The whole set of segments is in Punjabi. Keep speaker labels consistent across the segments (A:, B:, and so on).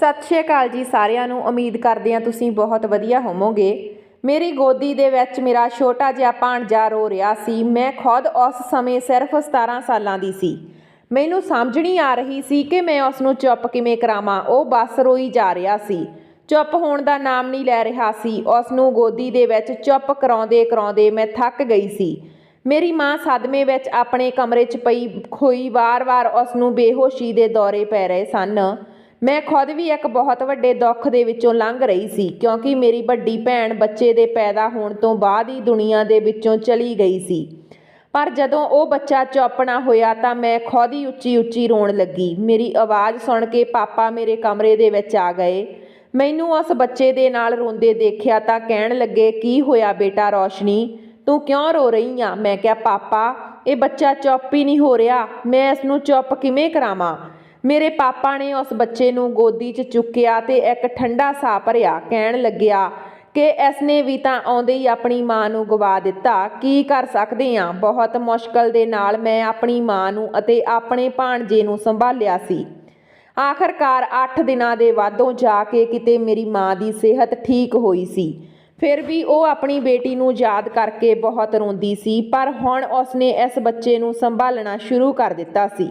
A: ਸਤਿ ਸ਼੍ਰੀ ਅਕਾਲ ਜੀ ਸਾਰਿਆਂ ਨੂੰ। ਉਮੀਦ ਕਰਦੇ ਹਾਂ ਤੁਸੀਂ ਬਹੁਤ ਵਧੀਆ ਹੋਵੋਗੇ। ਮੇਰੀ ਗੋਦੀ ਦੇ ਵਿੱਚ ਮੇਰਾ ਛੋਟਾ ਜਿਹਾ ਭਾਣਜਾ ਰੋ ਰਿਹਾ ਸੀ। ਮੈਂ ਖੁਦ ਉਸ ਸਮੇਂ ਸਿਰਫ 17 ਸਾਲਾਂ ਦੀ ਸੀ। ਮੈਨੂੰ ਸਮਝ ਨਹੀਂ ਆ ਰਹੀ ਸੀ ਕਿ ਮੈਂ ਉਸ ਨੂੰ ਚੁੱਪ ਕਿਵੇਂ ਕਰਾਵਾਂ। ਉਹ ਬਸ ਰੋਈ ਜਾ ਰਿਹਾ ਸੀ। ਚੁੱਪ ਹੋਣ ਦਾ ਨਾਮ ਨਹੀਂ ਲੈ ਰਿਹਾ ਸੀ। ਉਸ ਨੂੰ ਗੋਦੀ ਦੇ ਵਿੱਚ ਚੁੱਪ ਕਰਾਉਂਦੇ ਕਰਾਉਂਦੇ ਮੈਂ ਥੱਕ ਗਈ ਸੀ। ਮੇਰੀ ਮਾਂ ਸਦਮੇ ਵਿੱਚ ਆਪਣੇ ਕਮਰੇ 'ਚ ਪਈ ਖੋਈ ਵਾਰ-ਵਾਰ ਉਸ ਨੂੰ ਬੇਹੋਸ਼ੀ ਦੇ ਦੌਰੇ ਪੈ ਰਹੇ ਸਨ। ਮੈਂ ਖੁਦ ਵੀ ਇੱਕ ਬਹੁਤ ਵੱਡੇ ਦੁੱਖ ਦੇ ਵਿੱਚੋਂ ਲੰਘ ਰਹੀ ਸੀ, ਕਿਉਂਕਿ ਮੇਰੀ ਵੱਡੀ ਭੈਣ ਬੱਚੇ ਦੇ ਪੈਦਾ ਹੋਣ ਤੋਂ ਬਾਅਦ ਹੀ ਦੁਨੀਆ ਦੇ ਵਿੱਚੋਂ ਚਲੀ ਗਈ ਸੀ। ਪਰ ਜਦੋਂ ਉਹ ਬੱਚਾ ਚੌਪਣਾ ਹੋਇਆ ਤਾਂ ਮੈਂ ਖੁਦ ਹੀ ਉੱਚੀ-ਉੱਚੀ ਰੋਣ ਲੱਗੀ। ਮੇਰੀ ਆਵਾਜ਼ ਸੁਣ ਕੇ ਪਾਪਾ ਮੇਰੇ ਕਮਰੇ ਦੇ ਵਿੱਚ ਆ ਗਏ। ਮੈਨੂੰ ਉਸ ਬੱਚੇ ਦੇ ਨਾਲ ਰੋਂਦੇ ਦੇਖਿਆ ਤਾਂ ਕਹਿਣ ਲੱਗੇ, ਕੀ ਹੋਇਆ ਬੇਟਾ ਰੋਸ਼ਨੀ? ਤੂੰ ਕਿਉਂ ਰੋ ਰਹੀ ਆ? ਮੈਂ ਕਿਹਾ, ਪਾਪਾ, ਇਹ ਬੱਚਾ ਚੁੱਪ ਹੀ ਨਹੀਂ ਹੋ ਰਿਹਾ। ਮੈਂ ਇਸ ਨੂੰ ਚੁੱਪ ਕਿਵੇਂ ਕਰਾਵਾਂ? ਮੇਰੇ ਪਾਪਾ ਨੇ ਉਸ ਬੱਚੇ ਨੂੰ ਗੋਦੀ 'ਚ ਚੁੱਕਿਆ ਤੇ ਇੱਕ ਠੰਡਾ ਸਾਹ ਭਰਿਆ, ਕਹਿਣ ਲੱਗਿਆ ਕਿ ਇਸਨੇ ਵੀ ਤਾਂ ਆਉਂਦੇ ਹੀ ਆਪਣੀ ਮਾਂ ਨੂੰ ਗਵਾ ਦਿੱਤਾ। ਕੀ ਕਰ ਸਕਦੇ ਆ? ਬਹੁਤ ਮੁਸ਼ਕਲ ਦੇ ਨਾਲ ਮੈਂ ਆਪਣੀ ਮਾਂ ਨੂੰ ਅਤੇ ਆਪਣੇ ਭਾਣਜੇ ਨੂੰ ਸੰਭਾਲਿਆ ਸੀ। ਆਖਰਕਾਰ 8 ਦਿਨਾਂ ਦੇ ਵਾਧੋਂ ਜਾ ਕੇ ਕਿਤੇ ਮੇਰੀ ਮਾਂ ਦੀ ਸਿਹਤ ਠੀਕ ਹੋਈ ਸੀ। ਫਿਰ ਵੀ ਉਹ ਆਪਣੀ ਬੇਟੀ ਨੂੰ ਯਾਦ ਕਰਕੇ ਬਹੁਤ ਰੋਂਦੀ ਸੀ, ਪਰ ਹੁਣ ਉਸਨੇ ਇਸ ਬੱਚੇ ਨੂੰ ਸੰਭਾਲਣਾ ਸ਼ੁਰੂ ਕਰ ਦਿੱਤਾ ਸੀ।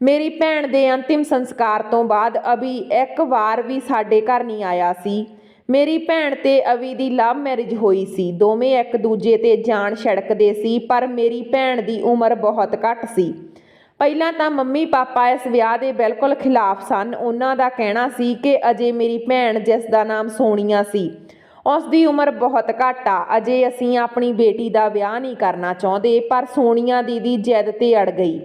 A: ਮੇਰੀ ਭੈਣ ਦੇ ਅੰਤਿਮ ਸੰਸਕਾਰ ਤੋਂ ਬਾਅਦ ਅਭੀ ਇੱਕ ਵਾਰ ਵੀ ਸਾਡੇ ਘਰ ਨਹੀਂ ਆਇਆ ਸੀ। ਮੇਰੀ ਭੈਣ ਤੇ ਅਵੀ ਦੀ ਲਵ ਮੈਰਿਜ ਹੋਈ ਸੀ। ਦੋਵੇਂ ਇੱਕ ਦੂਜੇ ਤੇ ਜਾਨ ਛੜਕਦੇ ਸੀ, ਪਰ ਮੇਰੀ ਭੈਣ ਦੀ ਉਮਰ ਬਹੁਤ ਘੱਟ ਸੀ। ਪਹਿਲਾਂ ਤਾਂ ਮੰਮੀ ਪਾਪਾ ਇਸ ਵਿਆਹ ਦੇ ਬਿਲਕੁਲ ਖਿਲਾਫ ਸਨ। ਉਹਨਾਂ ਦਾ ਕਹਿਣਾ ਸੀ ਕਿ ਅਜੇ ਮੇਰੀ ਭੈਣ ਜਿਸ ਦਾ ਨਾਮ ਸੋਨੀਆ ਸੀ, ਉਸ ਦੀ ਉਮਰ ਬਹੁਤ ਘੱਟ ਆ। ਅਜੇ ਅਸੀਂ ਆਪਣੀ ਬੇਟੀ ਦਾ ਵਿਆਹ ਨਹੀਂ ਕਰਨਾ ਚਾਹੁੰਦੇ, ਪਰ ਸੋਨੀਆ ਦੀਦੀ ਜਿੱਦ ਤੇ ਅੜ ਗਈ।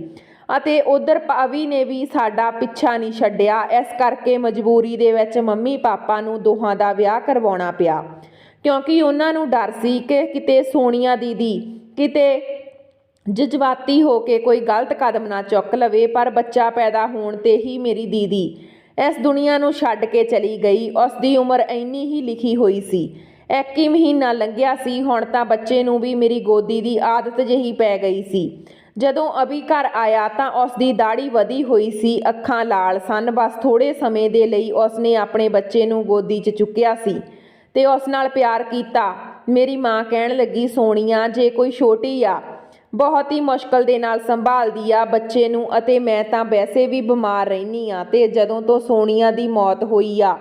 A: ਅਤੇ ਉਧਰ ਪਵੀ ਨੇ ਵੀ ਸਾਡਾ ਪਿੱਛਾ ਨਹੀਂ ਛੱਡਿਆ। ਇਸ ਕਰਕੇ ਮਜਬੂਰੀ ਦੇ ਵਿੱਚ ਮੰਮੀ ਪਾਪਾ ਨੂੰ ਦੋਹਾਂ ਦਾ ਵਿਆਹ ਕਰਵਾਉਣਾ ਪਿਆ। ਕਿਉਂਕਿ ਉਹਨਾਂ ਨੂੰ ਡਰ ਸੀ ਕਿ ਕਿਤੇ ਸੋਨੀਆ ਦੀਦੀ ਕਿਤੇ ਜਜ਼ਬਾਤੀ ਹੋ ਕੇ ਕੋਈ ਗਲਤ ਕਦਮ ਨਾ ਚੁੱਕ ਲਵੇ, ਪਰ ਬੱਚਾ ਪੈਦਾ ਹੋਣ ਤੇ ਹੀ ਮੇਰੀ ਦੀਦੀ ਇਸ ਦੁਨੀਆ ਨੂੰ ਛੱਡ ਕੇ ਚਲੀ ਗਈ। ਉਸ ਦੀ ਉਮਰ ਇੰਨੀ ਹੀ ਲਿਖੀ ਹੋਈ ਸੀ। ਇੱਕ ਹੀ ਮਹੀਨਾ ਲੰਘਿਆ ਸੀ, ਹੁਣ ਤਾਂ ਬੱਚੇ ਨੂੰ ਵੀ ਮੇਰੀ ਗੋਦੀ ਦੀ ਆਦਤ ਜਿਹੀ ਪੈ ਗਈ ਸੀ। ਜਦੋਂ ਅਭੀ ਘਰ ਆਇਆ ਤਾਂ ਉਸ ਦੀ ਦਾੜੀ ਵਧੀ ਹੋਈ ਸੀ, ਅੱਖਾਂ ਲਾਲ ਸਨ। ਬਸ ਥੋੜੇ ਸਮੇਂ ਦੇ ਲਈ ਉਸ ਨੇ ਆਪਣੇ ਬੱਚੇ ਨੂੰ ਗੋਦੀ 'ਚ ਚੁੱਕਿਆ ਸੀ ਤੇ ਉਸ ਨਾਲ ਪਿਆਰ ਕੀਤਾ। ਮੇਰੀ ਮਾਂ ਕਹਿਣ ਲੱਗੀ, ਸੋਨੀਆ, ਜੇ ਕੋਈ ਛੋਟੀ ਆ, ਬਹੁਤ ਹੀ ਮੁਸ਼ਕਲ ਦੇ ਨਾਲ ਸੰਭਾਲਦੀ ਆ ਬੱਚੇ ਨੂੰ ਅਤੇ ਮੈਂ ਤਾਂ ਵੈਸੇ ਵੀ ਬਿਮਾਰ ਰਹਿਨੀ ਆ ਤੇ ਜਦੋਂ ਤੋਂ ਸੋਨੀਆ ਦੀ ਮੌਤ ਹੋਈ ਆ,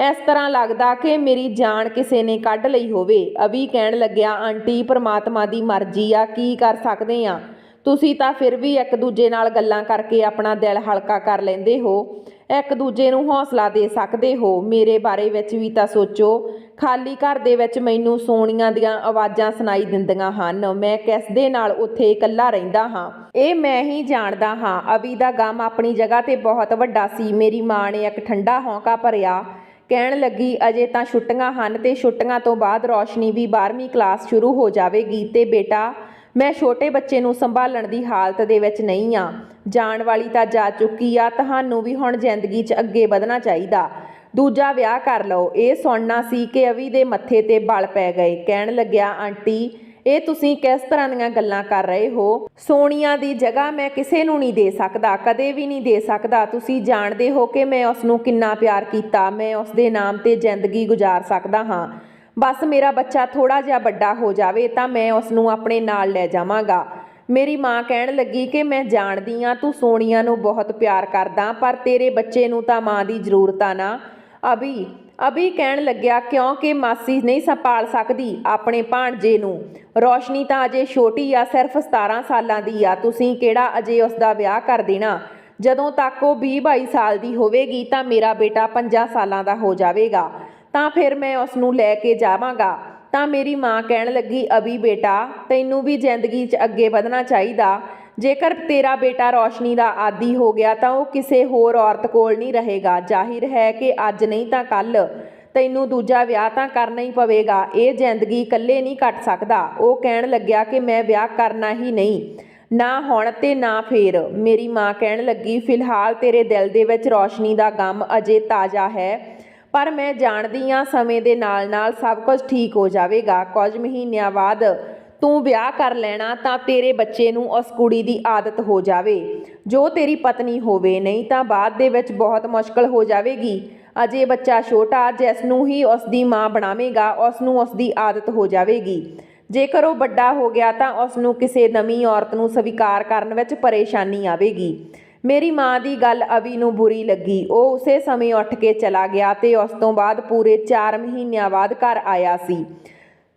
A: ਇਸ ਤਰ੍ਹਾਂ ਲੱਗਦਾ ਕਿ ਮੇਰੀ ਜਾਨ ਕਿਸੇ ਨੇ ਕੱਢ ਲਈ ਹੋਵੇ। ਅਭੀ ਕਹਿਣ ਲੱਗਿਆ, ਆਂਟੀ, ਪ੍ਰਮਾਤਮਾ ਦੀ ਮਰਜ਼ੀ ਆ, ਕੀ ਕਰ ਸਕਦੇ ਆ? ਤੁਸੀਂ ਤਾਂ ਫਿਰ ਵੀ ਇੱਕ ਦੂਜੇ ਨਾਲ ਗੱਲਾਂ ਕਰਕੇ ਆਪਣਾ ਦਿਲ ਹਲਕਾ ਕਰ ਲੈਂਦੇ ਹੋ। ਇੱਕ ਦੂਜੇ ਨੂੰ ਹੌਸਲਾ ਦੇ ਸਕਦੇ ਹੋ। ਮੇਰੇ ਬਾਰੇ ਵਿੱਚ ਵੀ ਤਾਂ ਸੋਚੋ। ਖਾਲੀ ਘਰ ਦੇ ਵਿੱਚ ਮੈਨੂੰ ਸੋਨੀਆਂ ਦੀਆਂ ਆਵਾਜ਼ਾਂ ਸੁਣਾਈ ਦਿੰਦੀਆਂ ਹਨ। ਮੈਂ ਕਿਸ ਦੇ ਨਾਲ ਉੱਥੇ ਇਕੱਲਾ ਰਹਿੰਦਾ ਹਾਂ? ਇਹ ਮੈਂ ਹੀ ਜਾਣਦਾ ਹਾਂ। ਅਵੀ ਦਾ ਗਮ ਆਪਣੀ ਜਗ੍ਹਾ ਤੇ ਬਹੁਤ ਵੱਡਾ ਸੀ। ਮੇਰੀ ਮਾਂ ਨੇ ਇੱਕ ਠੰਡਾ ਹੌਂਕਾ ਭਰਿਆ। ਕਹਿਣ ਲੱਗੀ, ਅਜੇ ਤਾਂ ਛੁੱਟੀਆਂ ਹਨ ਤੇ ਛੁੱਟੀਆਂ ਤੋਂ ਬਾਅਦ ਰੌਸ਼ਨੀ ਵੀ 12ਵੀਂ ਕਲਾਸ ਸ਼ੁਰੂ ਹੋ ਜਾਵੇਗੀ ਤੇ ਬੇਟਾ ਮੈਂ ਛੋਟੇ ਬੱਚੇ ਨੂੰ ਸੰਭਾਲਣ ਦੀ ਹਾਲਤ ਦੇ ਵਿੱਚ ਨਹੀਂ ਆ ਜਾਣ ਵਾਲੀ ਤਾਂ ਜਾ ਚੁੱਕੀ ਆ, ਤੁਹਾਨੂੰ ਵੀ ਹੁਣ ਜ਼ਿੰਦਗੀ 'ਚ ਅੱਗੇ ਵਧਣਾ ਚਾਹੀਦਾ। ਦੂਜਾ ਵਿਆਹ ਕਰ ਲਓ। ਇਹ ਸੁਣਨਾ ਸੀ ਕਿ ਅਵੀ ਦੇ ਮੱਥੇ ਤੇ ਬਲ ਪੈ ਗਏ। ਕਹਿਣ ਲੱਗਿਆ, ਆਂਟੀ, ਇਹ ਤੁਸੀਂ ਕਿਸ ਤਰ੍ਹਾਂ ਦੀਆਂ ਗੱਲਾਂ ਕਰ ਰਹੇ ਹੋ? ਸੋਨੀਆ ਦੀ ਜਗ੍ਹਾ ਮੈਂ ਕਿਸੇ ਨੂੰ ਨਹੀਂ ਦੇ ਸਕਦਾ, ਕਦੇ ਵੀ ਨਹੀਂ ਦੇ ਸਕਦਾ। ਤੁਸੀਂ ਜਾਣਦੇ ਹੋ ਕਿ ਮੈਂ ਉਸ ਨੂੰ ਕਿੰਨਾ ਪਿਆਰ ਕੀਤਾ। ਮੈਂ ਉਸ ਦੇ ਨਾਮ ਤੇ ਜ਼ਿੰਦਗੀ ਗੁਜ਼ਾਰ ਸਕਦਾ ਹਾਂ। ਬਸ ਮੇਰਾ ਬੱਚਾ ਥੋੜਾ ਜਿਹਾ ਵੱਡਾ ਹੋ ਜਾਵੇ ਤਾਂ ਮੈਂ ਉਸ ਨੂੰ ਆਪਣੇ ਨਾਲ ਲੈ ਜਾਵਾਂਗਾ। ਮੇਰੀ ਮਾਂ ਕਹਿਣ ਲੱਗੀ ਕਿ ਮੈਂ ਜਾਣਦੀ ਆ ਤੂੰ ਸੋਨੀਆ ਨੂੰ ਬਹੁਤ ਪਿਆਰ ਕਰਦਾ, ਪਰ ਤੇਰੇ ਬੱਚੇ ਨੂੰ ਤਾਂ ਮਾਂ ਦੀ ਜ਼ਰੂਰਤ ਆ ਨਾ। ਅਭੀ ਅਭੀ ਕਹਿਣ ਲੱਗਿਆ ਕਿਉਂਕਿ ਮਾਸੀ ਨਹੀਂ ਸੰਭਾਲ ਸਕਦੀ ਆਪਣੇ ਭਾਣਜੇ ਨੂੰ? ਰੋਸ਼ਨੀ ਤਾਂ ਅਜੇ ਛੋਟੀ ਆ, ਸਿਰਫ 17 ਸਾਲਾਂ ਦੀ ਆ। ਤੁਸੀਂ ਕਿਹੜਾ ਅਜੇ ਉਸ ਦਾ ਵਿਆਹ ਕਰ ਦੇਣਾ? ਜਦੋਂ ਤੱਕ ਉਹ 20 22 ਸਾਲ ਦੀ ਹੋਵੇਗੀ ਤਾਂ ਮੇਰਾ ਬੇਟਾ 50 ਸਾਲਾਂ ਦਾ ਹੋ ਜਾਵੇਗਾ। ਤਾਂ ਫਿਰ ਮੈਂ ਉਸ ਨੂੰ ਲੈ ਕੇ ਜਾਵਾਂਗਾ। ਤਾਂ ਮੇਰੀ ਮਾਂ ਕਹਿਣ ਲੱਗੀ ਅਭੀ ਬੇਟਾ, ਤੈਨੂੰ ਵੀ ਜ਼ਿੰਦਗੀ 'ਚ ਅੱਗੇ ਵਧਣਾ ਚਾਹੀਦਾ। ਜੇਕਰ ਤੇਰਾ ਬੇਟਾ ਰੌਸ਼ਨੀ ਦਾ ਆਦੀ ਹੋ ਗਿਆ ਤਾਂ ਉਹ ਕਿਸੇ ਹੋਰ ਔਰਤ ਕੋਲ ਨਹੀਂ ਰਹੇਗਾ। ਜ਼ਾਹਿਰ ਹੈ ਕਿ ਅੱਜ ਨਹੀਂ ਤਾਂ ਕੱਲ ਤੈਨੂੰ ਦੂਜਾ ਵਿਆਹ ਤਾਂ ਕਰਨਾ ਹੀ ਪਵੇਗਾ। ਇਹ ਜ਼ਿੰਦਗੀ ਇਕੱਲੇ ਨਹੀਂ ਕੱਟ ਸਕਦਾ। ਉਹ ਕਹਿਣ ਲੱਗਿਆ ਕਿ ਮੈਂ ਵਿਆਹ ਕਰਨਾ ਹੀ ਨਹੀਂ। ਨਾ ਹੁਣ ਤੇ ਨਾ ਫੇਰ। ਮੇਰੀ ਮਾਂ ਕਹਿਣ ਲੱਗੀ, ਫਿਲਹਾਲ ਤੇਰੇ ਦਿਲ ਦੇ ਵਿੱਚ ਰੌਸ਼ਨੀ ਦਾ ਗਮ ਅਜੇ ਤਾਜ਼ਾ ਹੈ। ਪਰ ਮੈਂ ਜਾਣਦੀ ਹਾਂ ਸਮੇਂ ਦੇ ਨਾਲ-ਨਾਲ ਸਭ ਕੁਝ ਠੀਕ ਹੋ ਜਾਵੇਗਾ। ਕੁਝ ਮਹੀਨਿਆਂ ਬਾਅਦ ਤੂੰ ਵਿਆਹ ਕਰ ਲੈਣਾ ਤਾਂ ਤੇਰੇ ਬੱਚੇ ਨੂੰ ਉਸ ਕੁੜੀ ਦੀ ਆਦਤ ਹੋ ਜਾਵੇ। ਜੋ ਤੇਰੀ ਪਤਨੀ ਹੋਵੇ, ਨਹੀਂ ਤਾਂ ਬਾਅਦ ਦੇ ਵਿੱਚ ਬਹੁਤ ਮੁਸ਼ਕਲ ਹੋ ਜਾਵੇਗੀ। ਅਜੇ ਬੱਚਾ ਛੋਟਾ, ਜਿਸ ਨੂੰ ਹੀ ਉਸ ਦੀ ਮਾਂ ਬਣਾਵੇਗਾ, ਉਸ ਨੂੰ ਉਸ ਦੀ ਆਦਤ ਹੋ ਜਾਵੇਗੀ। ਜੇਕਰ ਉਹ ਵੱਡਾ ਹੋ ਗਿਆ ਤਾਂ ਉਸ ਨੂੰ ਕਿਸੇ ਨਵੀਂ ਔਰਤ ਨੂੰ ਸਵੀਕਾਰ ਕਰਨ ਵਿੱਚ ਪਰੇਸ਼ਾਨੀ ਆਵੇਗੀ। ਮੇਰੀ ਮਾਂ ਦੀ ਗੱਲ ਅਵੀ ਨੂੰ ਬੁਰੀ ਲੱਗੀ। ਉਹ ਉਸੇ ਸਮੇਂ ਉੱਠ ਕੇ ਚਲਾ ਗਿਆ ਤੇ ਉਸ ਤੋਂ ਬਾਅਦ ਪੂਰੇ 4 ਮਹੀਨਿਆਂ ਬਾਅਦ ਘਰ ਆਇਆ ਸੀ।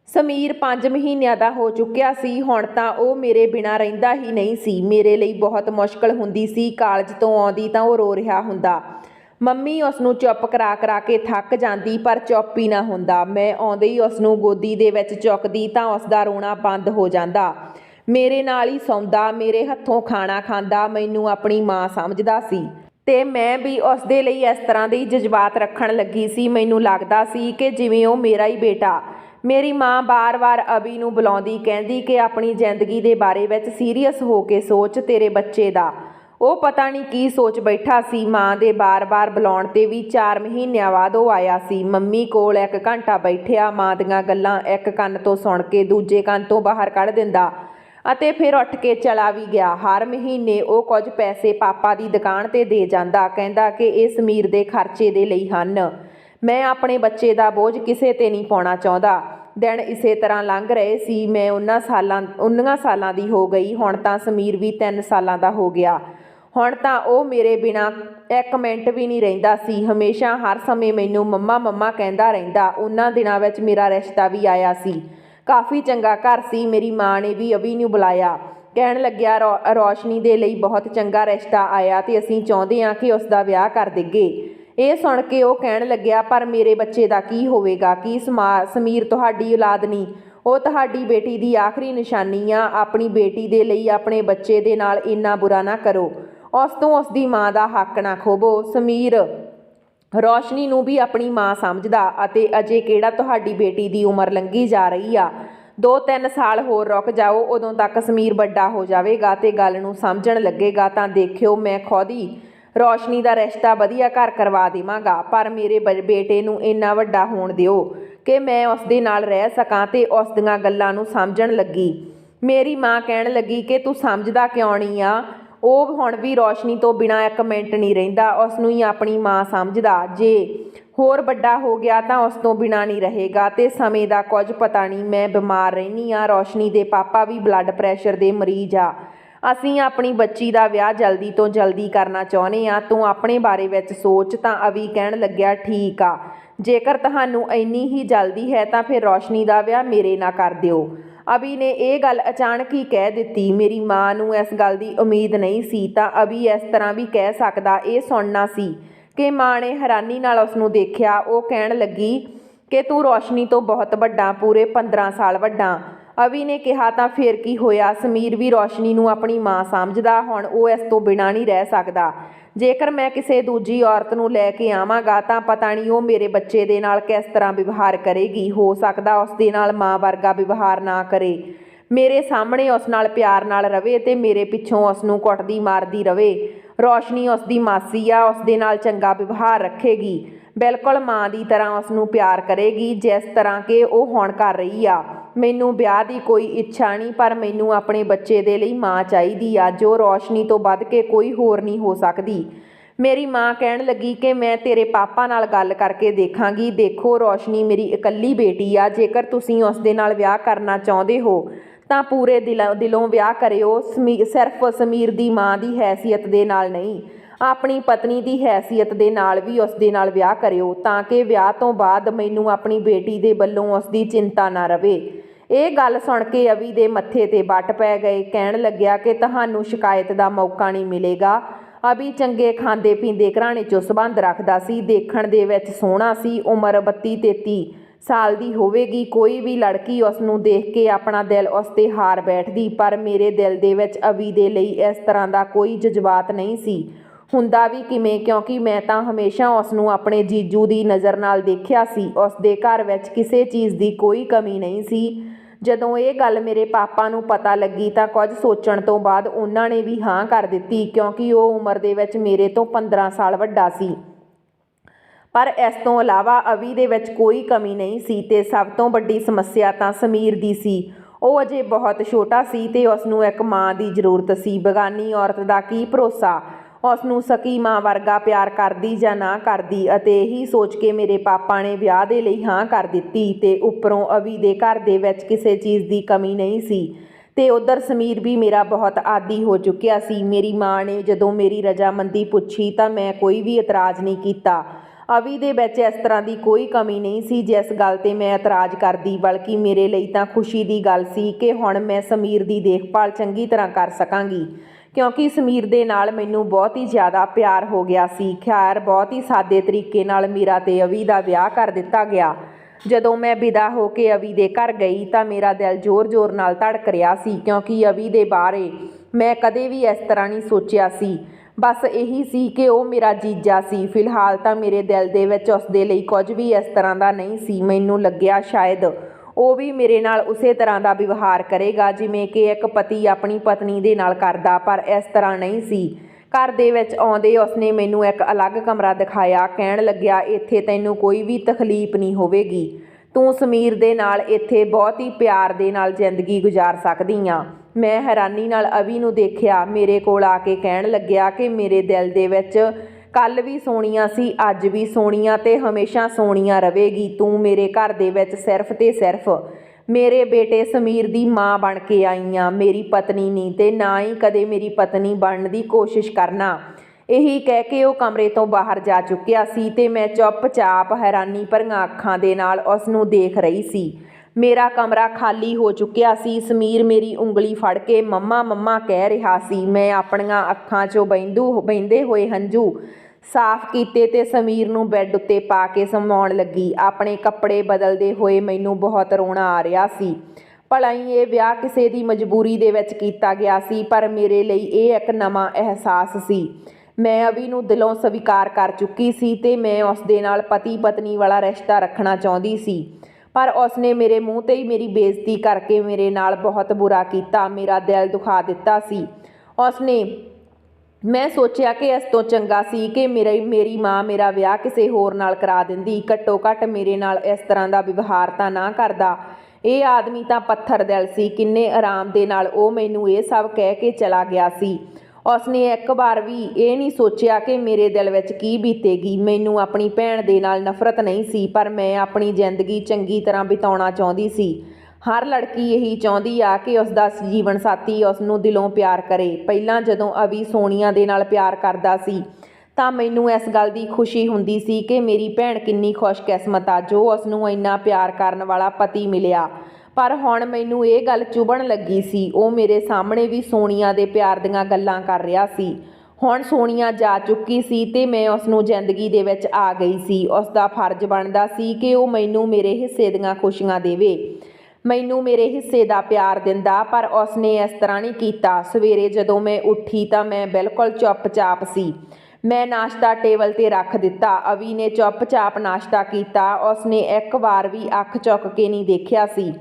A: ਸਮੀਰ 5 ਮਹੀਨਿਆਂ ਦਾ ਹੋ ਚੁੱਕਿਆ ਸੀ, ਹੁਣ ਤਾਂ ਉਹ ਮੇਰੇ ਬਿਨਾਂ ਰਹਿੰਦਾ ਹੀ ਨਹੀਂ ਸੀ। ਮੇਰੇ ਲਈ ਬਹੁਤ ਮੁਸ਼ਕਲ ਹੁੰਦੀ ਸੀ, ਕਾਲਜ ਤੋਂ ਆਉਂਦੀ ਤਾਂ ਉਹ ਰੋ ਰਿਹਾ ਹੁੰਦਾ। ਮੰਮੀ ਉਸ ਨੂੰ ਚੁੱਪ ਕਰਾ ਕਰਾ ਕੇ ਥੱਕ ਜਾਂਦੀ, ਪਰ ਚੁੱਪ ਹੀ ਨਾ ਹੁੰਦਾ। ਮੈਂ ਆਉਂਦੇ ਹੀ ਉਸ ਨੂੰ ਗੋਦੀ ਦੇ ਵਿੱਚ ਚੁੱਕਦੀ ਤਾਂ ਉਸ ਦਾ ਰੋਣਾ ਬੰਦ ਹੋ ਜਾਂਦਾ। ਮੇਰੇ ਨਾਲ ਹੀ ਸੌਂਦਾ, ਮੇਰੇ ਹੱਥੋਂ ਖਾਣਾ ਖਾਂਦਾ, ਮੈਨੂੰ ਆਪਣੀ ਮਾਂ ਸਮਝਦਾ ਸੀ। ਤੇ ਮੈਂ ਵੀ ਉਸ ਦੇ ਲਈ ਇਸ ਤਰ੍ਹਾਂ ਦੇ ਜਜ਼ਬਾਤ ਰੱਖਣ ਲੱਗੀ ਸੀ। ਮੈਨੂੰ ਲੱਗਦਾ ਸੀ ਕਿ ਜਿਵੇਂ ਉਹ ਮੇਰਾ ਹੀ ਬੇਟਾ। ਮੇਰੀ ਮਾਂ ਬਾਰ-ਬਾਰ ਅਬੀ ਨੂੰ ਬੁਲਾਉਂਦੀ, ਕਹਿੰਦੀ ਕਿ ਆਪਣੀ ਜ਼ਿੰਦਗੀ ਦੇ ਬਾਰੇ ਵਿੱਚ ਸੀਰੀਅਸ ਹੋ ਕੇ ਸੋਚ ਤੇਰੇ ਬੱਚੇ ਦਾ। ਉਹ ਪਤਾ ਨਹੀਂ ਕੀ ਸੋਚ ਬੈਠਾ ਸੀ। ਮਾਂ ਦੇ ਬਾਰ-ਬਾਰ ਬੁਲਾਉਣ ਤੇ ਵੀ 4 ਮਹੀਨਿਆਂ ਬਾਅਦ ਉਹ ਆਇਆ ਸੀ। ਮੰਮੀ ਕੋਲ ਇੱਕ ਘੰਟਾ ਬੈਠਿਆ, ਮਾਂ ਦੀਆਂ ਗੱਲਾਂ ਇੱਕ ਕੰਨ ਤੋਂ ਸੁਣ ਕੇ ਦੂਜੇ ਕੰਨ ਤੋਂ ਬਾਹਰ ਕੱਢ ਦਿੰਦਾ। ਅਤੇ ਫਿਰ ਉੱਠ ਕੇ ਚਲਾ ਵੀ ਗਿਆ। ਹਰ ਮਹੀਨੇ ਉਹ ਕੁਝ ਪੈਸੇ ਪਾਪਾ ਦੀ ਦੁਕਾਨ ਤੇ ਦੇ ਜਾਂਦਾ, ਕਹਿੰਦਾ ਕਿ ਇਹ ਸਮੀਰ ਦੇ ਖਰਚੇ ਦੇ ਲਈ ਹਨ। ਮੈਂ ਆਪਣੇ ਬੱਚੇ ਦਾ ਬੋਝ ਕਿਸੇ ਤੇ ਨਹੀਂ ਪਾਉਣਾ ਚਾਹੁੰਦਾ। ਦਿਨ ਇਸੇ ਤਰ੍ਹਾਂ ਲੰਘ ਰਹੇ ਸੀ। ਮੈਂ ਉਹਨਾਂ ਸਾਲਾਂ ਉਨੀਆਂ ਸਾਲਾਂ ਦੀ ਹੋ ਗਈ। ਹੁਣ ਤਾਂ ਸਮੀਰ ਵੀ 3 ਸਾਲਾਂ ਦਾ ਹੋ ਗਿਆ। ਹੁਣ ਤਾਂ ਉਹ ਮੇਰੇ ਬਿਨਾ ਇੱਕ ਮਿੰਟ ਵੀ ਨਹੀਂ ਰਹਿੰਦਾ ਸੀ। ਹਮੇਸ਼ਾ ਹਰ ਸਮੇਂ ਮੈਨੂੰ ਮੰਮਾ ਮੰਮਾ ਕਹਿੰਦਾ ਰਹਿੰਦਾ। ਉਹਨਾਂ ਦਿਨਾਂ ਵਿੱਚ ਮੇਰਾ ਰਿਸ਼ਤਾ ਵੀ ਆਇਆ ਸੀ। ਕਾਫੀ ਚੰਗਾ ਘਰ ਸੀ, ਮੇਰੀ ਮਾਂ ਨੇ ਵੀ ਅਭੀ ਨੂੰ ਬੁਲਾਇਆ। ਕਹਿਣ ਲੱਗਿਆ, ਰੋ- ਰੋਸ਼ਨੀ ਦੇ ਲਈ ਬਹੁਤ ਚੰਗਾ ਰਿਸ਼ਤਾ ਆਇਆ ਤੇ ਅਸੀਂ ਚਾਹੁੰਦੇ ਹਾਂ ਕਿ ਉਸ ਦਾ ਵਿਆਹ ਕਰ ਦੇਗੇ ਇਹ ਸੁਣ ਕੇ ਉਹ ਕਹਿਣ ਲੱਗਿਆ, ਪਰ ਮੇਰੇ ਬੱਚੇ ਦਾ ਕੀ ਹੋਵੇਗਾ? ਕੀ ਸਮਾ- ਸਮੀਰ ਤੁਹਾਡੀ ਔਲਾਦ ਨਹੀਂ? ਉਹ ਤੁਹਾਡੀ ਬੇਟੀ ਦੀ ਆਖਰੀ ਨਿਸ਼ਾਨੀ ਆ। ਆਪਣੀ ਬੇਟੀ ਦੇ ਲਈ ਆਪਣੇ ਬੱਚੇ ਦੇ ਨਾਲ ਇੰਨਾ ਬੁਰਾ ਨਾ ਕਰੋ। ਉਸ ਤੋਂ ਉਸ ਦੀ ਮਾਂ ਦਾ ਹੱਕ ਨਾ ਖੋਬੋ ਸਮੀਰ ਰੋਸ਼ਨੀ ਨੂੰ ਵੀ ਆਪਣੀ ਮਾਂ ਸਮਝਦਾ ਅਤੇ ਅਜੇ ਕਿਹੜਾ ਤੁਹਾਡੀ ਬੇਟੀ ਦੀ ਉਮਰ ਲੰਘੀ ਜਾ ਰਹੀ ਆ? 2-3 ਸਾਲ ਹੋਰ ਰੁਕ ਜਾਓ, ਉਦੋਂ ਤੱਕ ਸਮੀਰ ਵੱਡਾ ਹੋ ਜਾਵੇਗਾ ਤੇ ਗੱਲ ਨੂੰ ਸਮਝਣ ਲੱਗੇਗਾ ਤਾਂ ਦੇਖਿਓ ਮੈਂ ਖੋਦੀ ਰੋਸ਼ਨੀ ਦਾ ਰਿਸ਼ਤਾ ਵਧੀਆ ਘਰ ਕਰਵਾ ਦੇਵਾਂਗਾ, ਪਰ ਮੇਰੇ ਬ- ਬੇਟੇ ਨੂੰ ਇੰਨਾ ਵੱਡਾ ਹੋਣ ਦਿਓ ਕਿ ਮੈਂ ਉਸ ਦੇ ਨਾਲ ਰਹਿ ਸਕਾਂ ਤੇ ਉਸ ਦੀਆਂ ਗੱਲਾਂ ਨੂੰ ਸਮਝਣ ਲੱਗੀ। ਮੇਰੀ ਮਾਂ ਕਹਿਣ ਲੱਗੀ ਕਿ ਤੂੰ ਸਮਝਦਾ ਕਿਉਂ ਨਹੀਂ ਆ? ਉਹ ਹੁਣ ਵੀ ਰੋਸ਼ਨੀ ਤੋਂ ਬਿਨਾ ਇੱਕ ਮਿੰਟ ਨਹੀਂ ਰਹਿੰਦਾ ਉਸ ਨੂੰ ਹੀ ਆਪਣੀ ਮਾਂ ਸਮਝਦਾ, ਜੇ ਹੋਰ ਵੱਡਾ ਹੋ ਗਿਆ ਤਾਂ ਉਸ ਤੋਂ ਬਿਨਾ ਨਹੀਂ ਰਹੇਗਾ। ਤੇ ਸਮੇਂ ਦਾ ਕੁਝ ਪਤਾ ਨਹੀਂ, ਮੈਂ ਬਿਮਾਰ ਰਹਿਨੀ ਆ ਰੋਸ਼ਨੀ ਦੇ ਪਾਪਾ ਵੀ ਬਲੱਡ ਪ੍ਰੈਸ਼ਰ ਦੇ ਮਰੀਜ਼ ਆ। ਅਸੀਂ ਆਪਣੀ ਬੱਚੀ ਦਾ ਵਿਆਹ ਜਲਦੀ ਤੋਂ ਜਲਦੀ ਕਰਨਾ ਚਾਹੁੰਦੇ ਆ ਤੂੰ ਆਪਣੇ ਬਾਰੇ ਵਿੱਚ ਸੋਚ ਤਾਂ ਅਵੀ ਕਹਿਣ ਲੱਗਿਆ, ਠੀਕ ਆ, ਜੇਕਰ ਤੁਹਾਨੂੰ ਇੰਨੀ ਹੀ ਜਲਦੀ ਹੈ ਤਾਂ ਫਿਰ ਰੋਸ਼ਨੀ ਦਾ ਵਿਆਹ ਮੇਰੇ ਨਾਲ ਕਰ ਦਿਓ। ਅਭੀ ਨੇ ਇਹ ਗੱਲ ਅਚਾਨਕ ਹੀ ਕਹਿ ਦਿੱਤੀ, ਮੇਰੀ ਮਾਂ ਨੂੰ ਇਸ ਗੱਲ ਦੀ ਉਮੀਦ ਨਹੀਂ ਸੀ ਤਾਂ ਅਭੀ ਇਸ ਤਰ੍ਹਾਂ ਵੀ ਕਹਿ ਸਕਦਾ, ਇਹ ਸੁਣਨਾ ਸੀ ਕਿ ਮਾਂ ਨੇ ਹੈਰਾਨੀ ਨਾਲ ਉਸ ਨੂੰ ਦੇਖਿਆ। ਉਹ ਕਹਿਣ ਲੱਗੀ ਕਿ ਤੂੰ ਰੋਸ਼ਨੀ ਤੋਂ ਬਹੁਤ ਵੱਡਾ, ਪੂਰੇ 15 ਸਾਲ ਵੱਡਾ। ਅਵੀ ਨੇ ਕਿਹਾ ਤਾਂ ਫੇਰ ਕੀ ਹੋਇਆ? ਸਮੀਰ ਵੀ ਰੋਸ਼ਨੀ ਨੂੰ ਆਪਣੀ ਮਾਂ ਸਮਝਦਾ, ਹੁਣ ਉਹ ਇਸ ਤੋਂ ਬਿਨਾਂ ਨਹੀਂ ਰਹਿ ਸਕਦਾ। ਜੇਕਰ ਮੈਂ ਕਿਸੇ ਦੂਜੀ ਔਰਤ ਨੂੰ ਲੈ ਕੇ ਆਵਾਂਗਾ, ਤਾਂ ਪਤਾ ਨਹੀਂ ਉਹ ਮੇਰੇ ਬੱਚੇ ਦੇ ਨਾਲ ਕਿਸ ਤਰ੍ਹਾਂ ਵਿਵਹਾਰ ਕਰੇਗੀ। ਹੋ ਸਕਦਾ ਉਸ ਦੇ ਨਾਲ ਮਾਂ ਵਰਗਾ ਵਿਵਹਾਰ ਨਾ ਕਰੇ। ਮੇਰੇ ਸਾਹਮਣੇ ਉਸ ਨਾਲ ਪਿਆਰ ਨਾਲ ਰਵੇ ਤੇ ਮੇਰੇ ਪਿੱਛੋਂ ਉਸ ਨੂੰ ਕੁੱਟਦੀ ਮਾਰਦੀ ਰਵੇ। ਰੋਸ਼ਨੀ ਉਸ ਦੀ ਮਾਸੀ ਆ, ਉਸ ਦੇ ਨਾਲ ਚੰਗਾ ਵਿਵਹਾਰ ਰੱਖੇਗੀ। ਬਿਲਕੁਲ ਮਾਂ ਦੀ ਤਰ੍ਹਾਂ ਉਸ ਨੂੰ ਪਿਆਰ ਕਰੇਗੀ, ਜਿਸ ਤਰ੍ਹਾਂ ਕਿ ਉਹ ਹੁਣ ਕਰ ਰਹੀ ਆ। ਮੈਨੂੰ ਵਿਆਹ ਦੀ ਕੋਈ ਇੱਛਾ ਨਹੀਂ, ਪਰ ਮੈਨੂੰ ਆਪਣੇ ਬੱਚੇ ਦੇ ਲਈ ਮਾਂ ਚਾਹੀਦੀ ਆ, ਜੋ ਰੋਸ਼ਨੀ ਤੋਂ ਵੱਧ ਕੇ ਕੋਈ ਹੋਰ ਨਹੀਂ ਹੋ ਸਕਦੀ। ਮੇਰੀ ਮਾਂ ਕਹਿਣ ਲੱਗੀ ਕਿ ਮੈਂ ਤੇਰੇ ਪਾਪਾ ਨਾਲ ਗੱਲ ਕਰਕੇ ਦੇਖਾਂਗੀ। ਦੇਖੋ, ਰੋਸ਼ਨੀ ਮੇਰੀ ਇਕੱਲੀ ਬੇਟੀ ਆ, ਜੇਕਰ ਤੁਸੀਂ ਉਸ ਦੇ ਨਾਲ ਵਿਆਹ ਕਰਨਾ ਚਾਹੁੰਦੇ ਹੋ, ਤਾਂ ਪੂਰੇ ਦਿਲੋਂ ਦਿਲੋਂ ਵਿਆਹ ਕਰਿਓ। ਸਮੀ- ਸਿਰਫ ਸਮੀਰ ਦੀ ਮਾਂ ਦੀ ਹੈਸੀਅਤ ਦੇ ਨਾਲ ਨਹੀਂ। ਆਪਣੀ ਪਤਨੀ ਦੀ ਹੈਸੀਅਤ ਦੇ ਨਾਲ ਵੀ ਉਸ ਦੇ ਨਾਲ ਵਿਆਹ ਕਰਿਓ ਤਾਂ ਕਿ ਵਿਆਹ ਤੋਂ ਬਾਅਦ ਮੈਨੂੰ ਆਪਣੀ ਬੇਟੀ ਦੇ ਵੱਲੋਂ ਉਸ ਦੀ ਚਿੰਤਾ ਨਾ ਰਵੇ। ਇਹ ਗੱਲ ਸੁਣ ਕੇ ਅਵੀ ਦੇ ਮੱਥੇ ਤੇ ਵੱਟ ਪੈ ਗਏ। ਕਹਿਣ ਲੱਗਿਆ ਕਿ ਤੁਹਾਨੂੰ ਸ਼ਿਕਾਇਤ ਦਾ ਮੌਕਾ ਨਹੀਂ ਮਿਲੇਗਾ। ਅਭੀ ਚੰਗੇ ਖਾਂਦੇ ਪੀਂਦੇ ਘਰਾਣੇ ਚੋਂ ਸੰਬੰਧ ਰੱਖਦਾ ਸੀ। ਦੇਖਣ ਦੇ ਵਿੱਚ ਸੋਹਣਾ ਸੀ, ਉਮਰ 32 33 ਸਾਲ ਦੀ ਹੋਵੇਗੀ। ਕੋਈ ਵੀ ਲੜਕੀ ਉਸ ਨੂੰ ਦੇਖ ਕੇ ਆਪਣਾ ਦਿਲ ਉਸ ਤੇ ਹਾਰ ਬੈਠਦੀ, ਪਰ ਮੇਰੇ ਦਿਲ ਦੇ ਵਿੱਚ ਅਵੀ ਦੇ ਲਈ ਇਸ ਤਰ੍ਹਾਂ ਦਾ ਕੋਈ ਜਜ਼ਬਾਤ ਨਹੀਂ ਸੀ। ਹੁੰਦਾ ਵੀ ਕਿਵੇਂ? ਕਿਉਂਕਿ ਮੈਂ ਤਾਂ ਹਮੇਸ਼ਾ ਉਸ ਨੂੰ ਆਪਣੇ ਜੀਜੂ ਦੀ ਨਜ਼ਰ ਨਾਲ ਦੇਖਿਆ ਸੀ। ਉਸ ਦੇ ਘਰ ਵਿੱਚ ਕਿਸੇ ਚੀਜ਼ ਦੀ ਕੋਈ ਕਮੀ ਨਹੀਂ ਸੀ। ਜਦੋਂ ਇਹ ਗੱਲ ਮੇਰੇ ਪਾਪਾ ਨੂੰ ਪਤਾ ਲੱਗੀ ਤਾਂ ਕੁਝ ਸੋਚਣ ਤੋਂ ਬਾਅਦ ਉਹਨਾਂ ਨੇ ਵੀ ਹਾਂ ਕਰ ਦਿੱਤੀ, ਕਿਉਂਕਿ ਉਹ ਉਮਰ ਦੇ ਵਿੱਚ ਮੇਰੇ ਤੋਂ 15 ਸਾਲ ਵੱਡਾ ਸੀ। ਪਰ ਇਸ ਤੋਂ ਇਲਾਵਾ ਅਵੀ ਦੇ ਵਿੱਚ ਕੋਈ ਕਮੀ ਨਹੀਂ ਸੀ ਤੇ ਸਭ ਤੋਂ ਵੱਡੀ ਸਮੱਸਿਆ ਤਾਂ ਸਮੀਰ ਦੀ ਸੀ। ਉਹ ਅਜੇ ਬਹੁਤ ਛੋਟਾ ਸੀ ਤੇ ਉਸ ਨੂੰ ਇੱਕ ਮਾਂ ਦੀ ਜ਼ਰੂਰਤ ਸੀ। ਬਗਾਨੀ ਔਰਤ ਦਾ ਕੀ ਭਰੋਸਾ? ਉਸ ਨੂੰ ਸਕੀ ਮਾਂ ਵਰਗਾ ਪਿਆਰ ਕਰਦੀ ਜਾਂ ਨਾ ਕਰਦੀ ਅਤੇ ਇਹੀ ਸੋਚ ਕੇ ਮੇਰੇ ਪਾਪਾ ਨੇ ਵਿਆਹ ਦੇ ਲਈ ਹਾਂ ਕਰ ਦਿੱਤੀ ਤੇ ਉੱਪਰੋਂ ਅਵੀ ਦੇ ਘਰ ਦੇ ਵਿੱਚ ਕਿਸੇ ਚੀਜ਼ ਦੀ ਕਮੀ ਨਹੀਂ ਸੀ। ਤੇ ਉਧਰ ਸਮੀਰ ਵੀ ਮੇਰਾ ਬਹੁਤ ਆਦੀ ਹੋ ਚੁੱਕਿਆ ਸੀ। ਮੇਰੀ ਮਾਂ ਨੇ ਜਦੋਂ ਮੇਰੀ ਰਜਾਮੰਦੀ ਪੁੱਛੀ ਤਾਂ ਮੈਂ ਕੋਈ ਵੀ ਇਤਰਾਜ਼ ਨਹੀਂ ਕੀਤਾ। ਅਵੀ ਦੇ ਵਿੱਚ ਇਸ ਤਰ੍ਹਾਂ ਦੀ ਕੋਈ ਕਮੀ ਨਹੀਂ ਸੀ ਜਿਸ ਗੱਲ ਤੇ ਮੈਂ ਇਤਰਾਜ਼ ਕਰਦੀ, ਬਲਕਿ ਮੇਰੇ ਲਈ ਤਾਂ ਖੁਸ਼ੀ ਦੀ ਗੱਲ ਸੀ ਕਿ ਹੁਣ ਮੈਂ ਸਮੀਰ ਦੀ ਦੇਖਭਾਲ ਚੰਗੀ ਤਰ੍ਹਾਂ ਕਰ ਸਕਾਂਗੀ। ਕਿਉਂਕਿ ਸਮੀਰ ਦੇ ਨਾਲ ਮੈਨੂੰ ਬਹੁਤ ਹੀ ਜ਼ਿਆਦਾ ਪਿਆਰ ਹੋ ਗਿਆ ਸੀ। ਖੈਰ, ਬਹੁਤ ਹੀ ਸਾਦੇ ਤਰੀਕੇ ਨਾਲ ਮੀਰਾ ਤੇ ਅਵੀ ਦਾ ਵਿਆਹ ਕਰ ਦਿੱਤਾ ਗਿਆ। ਜਦੋਂ ਮੈਂ ਵਿਦਾ ਹੋ ਕੇ ਅਵੀ ਦੇ ਘਰ ਗਈ ਤਾਂ ਮੇਰਾ ਦਿਲ ਜ਼ੋਰ-ਜ਼ੋਰ ਨਾਲ ਧੜਕ ਰਿਹਾ ਸੀ ਕਿਉਂਕਿ ਅਵੀ ਦੇ ਬਾਰੇ ਮੈਂ ਕਦੇ ਵੀ ਇਸ ਤਰ੍ਹਾਂ ਨਹੀਂ ਸੋਚਿਆ ਸੀ। ਬਸ ਇਹੀ ਸੀ ਕਿ ਉਹ ਮੇਰਾ ਜੀਜਾ ਸੀ। ਫਿਲਹਾਲ ਤਾਂ ਮੇਰੇ ਦਿਲ ਦੇ ਵਿੱਚ ਉਸ ਦੇ ਲਈ ਕੁਝ ਵੀ ਇਸ ਤਰ੍ਹਾਂ ਦਾ ਨਹੀਂ ਸੀ। ਮੈਨੂੰ ਲੱਗਿਆ ਸ਼ਾਇਦ ਉਹ ਵੀ ਮੇਰੇ ਨਾਲ ਉਸੇ ਤਰ੍ਹਾਂ ਦਾ ਵਿਵਹਾਰ ਕਰੇਗਾ, ਜਿਵੇਂ ਕਿ ਇੱਕ ਪਤੀ ਆਪਣੀ ਪਤਨੀ ਦੇ ਨਾਲ ਕਰਦਾ, ਪਰ ਇਸ ਤਰ੍ਹਾਂ ਨਹੀਂ ਸੀ। ਘਰ ਦੇ ਵਿੱਚ ਆਉਂਦੇ ਉਸਨੇ ਮੈਨੂੰ ਇੱਕ ਅਲੱਗ ਕਮਰਾ ਦਿਖਾਇਆ। ਕਹਿਣ ਲੱਗਿਆ, ਇੱਥੇ ਤੈਨੂੰ ਕੋਈ ਵੀ ਤਕਲੀਫ ਨਹੀਂ ਹੋਵੇਗੀ। ਤੂੰ ਸਮੀਰ ਦੇ ਨਾਲ ਇੱਥੇ ਬਹੁਤ ਹੀ ਪਿਆਰ ਦੇ ਨਾਲ ਜ਼ਿੰਦਗੀ ਗੁਜ਼ਾਰ ਸਕਦੀ ਆ ਮੈਂ ਹੈਰਾਨੀ ਨਾਲ ਅਵੀ ਨੂੰ ਦੇਖਿਆ। ਮੇਰੇ ਕੋਲ ਆ ਕੇ ਕਹਿਣ ਲੱਗਿਆ ਕਿ ਮੇਰੇ ਦਿਲ ਦੇ ਵਿੱਚ ਕੱਲ ਵੀ ਸੋਹਣੀਆਂ ਸੀ, ਅੱਜ ਵੀ ਸੋਹਣੀਆਂ ਤੇ ਹਮੇਸ਼ਾ ਸੋਹਣੀਆਂ ਰਵੇਗੀ ਤੂੰ ਮੇਰੇ ਘਰ ਦੇ ਵਿੱਚ ਸਿਰਫ ਤੇ ਸਿਰਫ ਮੇਰੇ ਬੇਟੇ ਸਮੀਰ ਦੀ ਮਾਂ ਬਣ ਕੇ ਆਈ ਆ। ਮੇਰੀ ਪਤਨੀ ਨਹੀਂ ਤੇ ਨਾ ਹੀ ਕਦੇ ਮੇਰੀ ਪਤਨੀ ਬਣਨ ਦੀ ਕੋਸ਼ਿਸ਼ ਕਰਨਾ। ਇਹੀ ਕਹਿ ਕੇ ਉਹ ਕਮਰੇ ਤੋਂ ਬਾਹਰ ਜਾ ਚੁੱਕਿਆ ਸੀ ਤੇ ਮੈਂ ਚੁੱਪਚਾਪ ਹੈਰਾਨੀ ਭਰੀਆਂ ਅੱਖਾਂ ਦੇ ਨਾਲ ਉਸ ਨੂੰ ਦੇਖ ਰਹੀ ਸੀ। ਮੇਰਾ ਕਮਰਾ ਖਾਲੀ ਹੋ ਚੁੱਕਿਆ ਸੀ। ਸਮੀਰ ਮੇਰੀ ਉਂਗਲੀ ਫੜ ਕੇ ਮੰਮਾ ਮੰਮਾ ਕਹਿ ਰਿਹਾ ਸੀ, ਮੈਂ ਆਪਣੀਆਂ ਅੱਖਾਂ 'ਚੋਂ ਬੈਂਦੂ ਬੈਂਦੇ ਹੋਏ ਹੰਝੂ ਸਾਫ਼ ਕੀਤੇ ਤੇ ਸਮੀਰ ਨੂੰ ਬੈੱਡ ਉੱਤੇ ਪਾ ਕੇ ਸਮਾਉਣ ਲੱਗੀ। ਆਪਣੇ ਕੱਪੜੇ ਬਦਲਦੇ ਹੋਏ ਮੈਨੂੰ ਬਹੁਤ ਰੋਣਾ ਆ ਰਿਹਾ ਸੀ। ਭਲਾ ਹੀ ਇਹ ਵਿਆਹ ਕਿਸੇ ਦੀ ਮਜਬੂਰੀ ਦੇ ਵਿੱਚ ਕੀਤਾ ਗਿਆ ਸੀ, ਪਰ ਮੇਰੇ ਲਈ ਇਹ ਇੱਕ ਨਵਾਂ ਅਹਿਸਾਸ ਸੀ। ਮੈਂ ਅਵੀ ਨੂੰ ਦਿਲੋਂ ਸਵੀਕਾਰ ਕਰ ਚੁੱਕੀ ਸੀ ਤੇ ਮੈਂ ਉਸ ਦੇ ਨਾਲ ਪਤੀ ਪਤਨੀ ਵਾਲਾ ਰਿਸ਼ਤਾ ਰੱਖਣਾ ਚਾਹੁੰਦੀ ਸੀ। ਪਰ ਉਸਨੇ ਮੇਰੇ ਮੂੰਹ ਤੇ ਹੀ ਮੇਰੀ ਬੇਇੱਜ਼ਤੀ ਕਰਕੇ ਮੇਰੇ ਨਾਲ ਬਹੁਤ ਬੁਰਾ ਕੀਤਾ, ਮੇਰਾ ਦਿਲ ਦੁਖਾ ਦਿੱਤਾ ਸੀ। ਉਸਨੇ ਮੈਂ ਸੋਚਿਆ ਕਿ ਇਸ ਤੋਂ ਚੰਗਾ ਸੀ ਕਿ ਮੇਰੀ ਮੇਰੀ ਮਾਂ ਮੇਰਾ ਵਿਆਹ ਕਿਸੇ ਹੋਰ ਨਾਲ ਕਰਾ ਦਿੰਦੀ। ਘੱਟੋ ਘੱਟ ਮੇਰੇ ਨਾਲ ਇਸ ਤਰ੍ਹਾਂ ਦਾ ਵਿਵਹਾਰ ਤਾਂ ਨਾ ਕਰਦਾ। ਇਹ ਆਦਮੀ ਤਾਂ ਪੱਥਰ ਦਿਲ ਸੀ। ਕਿੰਨੇ ਆਰਾਮ ਦੇ ਨਾਲ ਉਹ ਮੈਨੂੰ ਇਹ ਸਭ ਕਹਿ ਕੇ ਚਲਾ ਗਿਆ ਸੀ। ਉਸਨੇ ਇੱਕ ਵਾਰ ਵੀ ਇਹ ਨਹੀਂ ਸੋਚਿਆ ਕਿ ਮੇਰੇ ਦਿਲ ਵਿੱਚ ਕੀ ਬੀਤੇਗੀ। ਮੈਨੂੰ ਆਪਣੀ ਭੈਣ ਦੇ ਨਾਲ ਨਫ਼ਰਤ ਨਹੀਂ ਸੀ, ਪਰ ਮੈਂ ਆਪਣੀ ਜ਼ਿੰਦਗੀ ਚੰਗੀ ਤਰ੍ਹਾਂ ਬਿਤਾਉਣਾ ਚਾਹੁੰਦੀ ਸੀ। ਹਰ ਲੜਕੀ ਇਹੀ ਚਾਹੁੰਦੀ ਆ ਕਿ ਉਸ ਦਾ ਜੀਵਨ ਸਾਥੀ ਉਸ ਨੂੰ ਦਿਲੋਂ ਪਿਆਰ ਕਰੇ। ਪਹਿਲਾਂ ਜਦੋਂ ਅਵੀ ਸੋਨੀਆ ਦੇ ਨਾਲ ਪਿਆਰ ਕਰਦਾ ਸੀ, ਤਾਂ ਮੈਨੂੰ ਇਸ ਗੱਲ ਦੀ ਖੁਸ਼ੀ ਹੁੰਦੀ ਸੀ ਕਿ ਮੇਰੀ ਭੈਣ ਕਿੰਨੀ ਖੁਸ਼ਕਿਸਮਤ ਆ, ਜੋ ਉਸ ਨੂੰ ਇੰਨਾ ਪਿਆਰ ਕਰਨ ਵਾਲਾ ਪਤੀ ਮਿਲਿਆ। ਪਰ ਹੁਣ ਮੈਨੂੰ ਇਹ ਗੱਲ ਚੁਭਣ ਲੱਗੀ ਸੀ, ਉਹ ਮੇਰੇ ਸਾਹਮਣੇ ਵੀ ਸੋਨੀਆ ਦੇ ਪਿਆਰ ਦੀਆਂ ਗੱਲਾਂ ਕਰ ਰਿਹਾ ਸੀ। ਹੁਣ ਸੋਨੀਆ ਜਾ ਚੁੱਕੀ ਸੀ ਤੇ ਮੈਂ ਉਸ ਨੂੰ ਜ਼ਿੰਦਗੀ ਦੇ ਵਿੱਚ ਆ ਗਈ ਸੀ। ਉਸ ਦਾ ਫਰਜ਼ ਬਣਦਾ ਸੀ ਕਿ ਉਹ ਮੈਨੂੰ ਮੇਰੇ ਹਿੱਸੇ ਦੀਆਂ ਖੁਸ਼ੀਆਂ ਦੇਵੇ। ਮੈਨੂੰ ਮੇਰੇ ਹਿੱਸੇ ਦਾ ਪਿਆਰ ਦਿੰਦਾ, ਪਰ ਉਸਨੇ ਇਸ ਤਰ੍ਹਾਂ ਨਹੀਂ ਕੀਤਾ। ਸਵੇਰੇ ਜਦੋਂ ਮੈਂ ਉੱਠੀ ਤਾਂ ਮੈਂ ਬਿਲਕੁਲ ਚੁੱਪਚਾਪ ਸੀ। ਮੈਂ ਨਾਸ਼ਤਾ ਟੇਬਲ ਤੇ ਰੱਖ ਦਿੱਤਾ। ਅਵੀ ਨੇ ਚੁੱਪਚਾਪ ਨਾਸ਼ਤਾ ਕੀਤਾ। ਉਸਨੇ ਇੱਕ ਵਾਰ ਵੀ ਅੱਖ ਚੁੱਕ ਕੇ ਨਹੀਂ ਦੇਖਿਆ ਸੀ।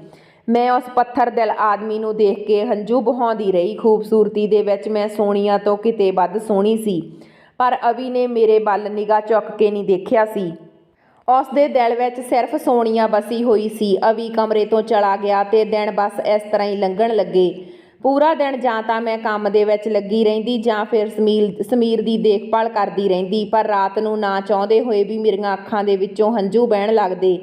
A: ਮੈਂ ਉਸ ਪੱਥਰ ਦਿਲ ਆਦਮੀ ਨੂੰ ਦੇਖ ਕੇ ਹੰਝੂ ਬਹਾਉਂਦੀ ਰਹੀ। ਖੂਬਸੂਰਤੀ ਦੇ ਵਿੱਚ ਮੈਂ ਸੋਹਣੀਆਂ ਤੋਂ ਕਿਤੇ ਵੱਧ ਸੋਹਣੀ ਸੀ। ਪਰ ਅਵੀ ਨੇ ਮੇਰੇ ਵੱਲ ਨਿਗਾਹ ਚੁੱਕ ਕੇ ਨਹੀਂ ਦੇਖਿਆ ਸੀ। ਉਸ ਦੇ ਦਿਲ ਵਿੱਚ ਸਿਰਫ ਸੋਨੀਆ ਬਸੀ ਹੋਈ ਸੀ। ਅਵੀ ਕਮਰੇ ਤੋਂ ਚਲਾ ਗਿਆ ਤੇ ਦਿਨ ਬਸ ਇਸ ਤਰ੍ਹਾਂ ਹੀ ਲੰਘਣ ਲੱਗੇ। ਪੂਰਾ ਦਿਨ ਜਾਂ ਤਾਂ ਮੈਂ ਕੰਮ ਦੇ ਵਿੱਚ ਲੱਗੀ ਰਹਿੰਦੀ ਜਾਂ ਫਿਰ ਸਮੀਰ ਸਮੀਰ ਦੀ ਦੇਖਭਾਲ ਕਰਦੀ ਰਹਿੰਦੀ, ਪਰ ਰਾਤ ਨੂੰ ਨਾ ਚਾਹੁੰਦੇ ਹੋਏ ਵੀ ਮੇਰੀਆਂ ਅੱਖਾਂ ਦੇ ਵਿੱਚੋਂ ਹੰਝੂ ਵਹਿਣ ਲੱਗਦੇ।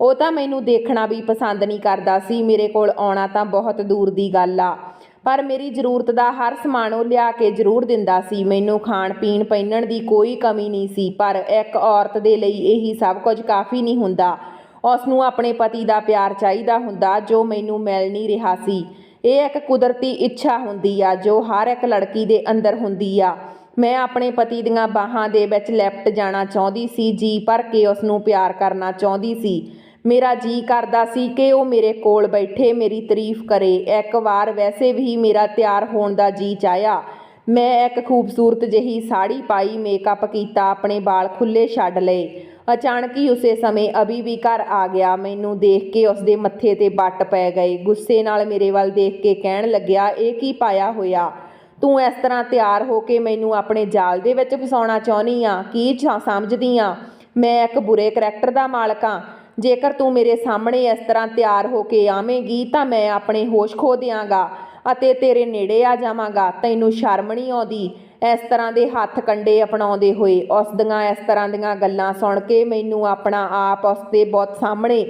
A: ਉਹ ਤਾਂ ਮੈਨੂੰ ਦੇਖਣਾ ਵੀ ਪਸੰਦ ਨਹੀਂ ਕਰਦਾ ਸੀ। ਮੇਰੇ ਕੋਲ ਆਉਣਾ ਤਾਂ ਬਹੁਤ ਦੂਰ ਦੀ ਗੱਲ ਆ। ਪਰ ਮੇਰੀ ਜ਼ਰੂਰਤ ਦਾ ਹਰ ਸਮਾਨ ਉਹ ਲਿਆ ਕੇ ਜ਼ਰੂਰ ਦਿੰਦਾ ਸੀ। ਮੈਨੂੰ ਖਾਣ ਪੀਣ ਪਹਿਨਣ ਦੀ ਕੋਈ ਕਮੀ ਨਹੀਂ ਸੀ, ਪਰ ਇੱਕ ਔਰਤ ਦੇ ਲਈ ਇਹੀ ਸਭ ਕੁਝ ਕਾਫੀ ਨਹੀਂ ਹੁੰਦਾ। ਉਸ ਨੂੰ ਆਪਣੇ ਪਤੀ ਦਾ ਪਿਆਰ ਚਾਹੀਦਾ ਹੁੰਦਾ, ਜੋ ਮੈਨੂੰ ਮਿਲ ਨਹੀਂ ਰਿਹਾ ਸੀ। ਇਹ ਇੱਕ ਕੁਦਰਤੀ ਇੱਛਾ ਹੁੰਦੀ ਆ, ਜੋ ਹਰ ਇੱਕ ਲੜਕੀ ਦੇ ਅੰਦਰ ਹੁੰਦੀ ਆ। ਮੈਂ ਆਪਣੇ ਪਤੀ ਦੀਆਂ ਬਾਹਾਂ ਦੇ ਵਿੱਚ ਲਿਪਟ ਜਾਣਾ ਚਾਹੁੰਦੀ ਸੀ, ਜੀ ਭਰ ਕੇ ਉਸ ਨੂੰ ਪਿਆਰ ਕਰਨਾ ਚਾਹੁੰਦੀ ਸੀ। ਮੇਰਾ ਜੀ ਕਰਦਾ ਸੀ ਕਿ ਉਹ ਮੇਰੇ ਕੋਲ ਬੈਠੇ, ਮੇਰੀ ਤਾਰੀਫ ਕਰੇ। ਇੱਕ ਵਾਰ ਵੈਸੇ ਵੀ ਮੇਰਾ ਤਿਆਰ ਹੋਣ ਦਾ ਜੀ ਚਾਹਿਆ। ਮੈਂ ਇੱਕ ਖੂਬਸੂਰਤ ਜਿਹੀ ਸਾੜੀ ਪਾਈ, ਮੇਕਅਪ ਕੀਤਾ, ਆਪਣੇ ਵਾਲ ਖੁੱਲੇ ਛੱਡ ਲਏ। ਅਚਾਨਕ ਹੀ ਉਸੇ ਸਮੇਂ ਅਭੀ ਵੀ ਘਰ ਆ ਗਿਆ। ਮੈਨੂੰ ਦੇਖ ਕੇ ਉਸਦੇ ਮੱਥੇ ਤੇ ਵੱਟ ਪੈ ਗਏ। ਗੁੱਸੇ ਨਾਲ ਮੇਰੇ ਵੱਲ ਦੇਖ ਕੇ ਕਹਿਣ ਲੱਗਿਆ, ਇਹ ਕੀ ਪਾਇਆ ਹੋਇਆ? ਤੂੰ ਇਸ ਤਰ੍ਹਾਂ ਤਿਆਰ ਹੋ ਕੇ ਮੈਨੂੰ ਆਪਣੇ ਜਾਲ ਦੇ ਵਿੱਚ ਫਸਾਉਣਾ ਚਾਹੁੰਦੀ ਆ? ਕੀ ਛਾ- ਸਮਝਦੀ ਆ? ਮੈਂ ਇੱਕ ਬੁਰੇ ਕਰੈਕਟਰ ਦਾ ਮਾਲਕ ਆ। ਜੇਕਰ ਤੂੰ ਮੇਰੇ ਸਾਹਮਣੇ ਇਸ ਤਰ੍ਹਾਂ ਤਿਆਰ ਹੋ ਕੇ ਆਵੇਂਗੀ, ਤਾਂ ਮੈਂ ਆਪਣੇ ਹੋਸ਼ ਖੋ ਦਿਆਂਗਾ ਅਤੇ ਤੇਰੇ ਨੇੜੇ ਆ ਜਾਵਾਂਗਾ। ਤੈਨੂੰ ਸ਼ਰਮ ਨਹੀਂ ਆਉਂਦੀ? ਇਸ ਤਰ੍ਹਾਂ ਦੇ ਹੱਥ ਕੰਡੇ ਅਪਣਾਉਂਦੇ ਹੋਏ ਉਸ ਦੀਆਂ ਇਸ ਤਰ੍ਹਾਂ ਦੀਆਂ ਗੱਲਾਂ ਸੁਣ ਕੇ ਮੈਨੂੰ ਆਪਣਾ ਆਪ ਉਸ ਦੇ ਬਹੁਤ ਸਾਹਮਣੇ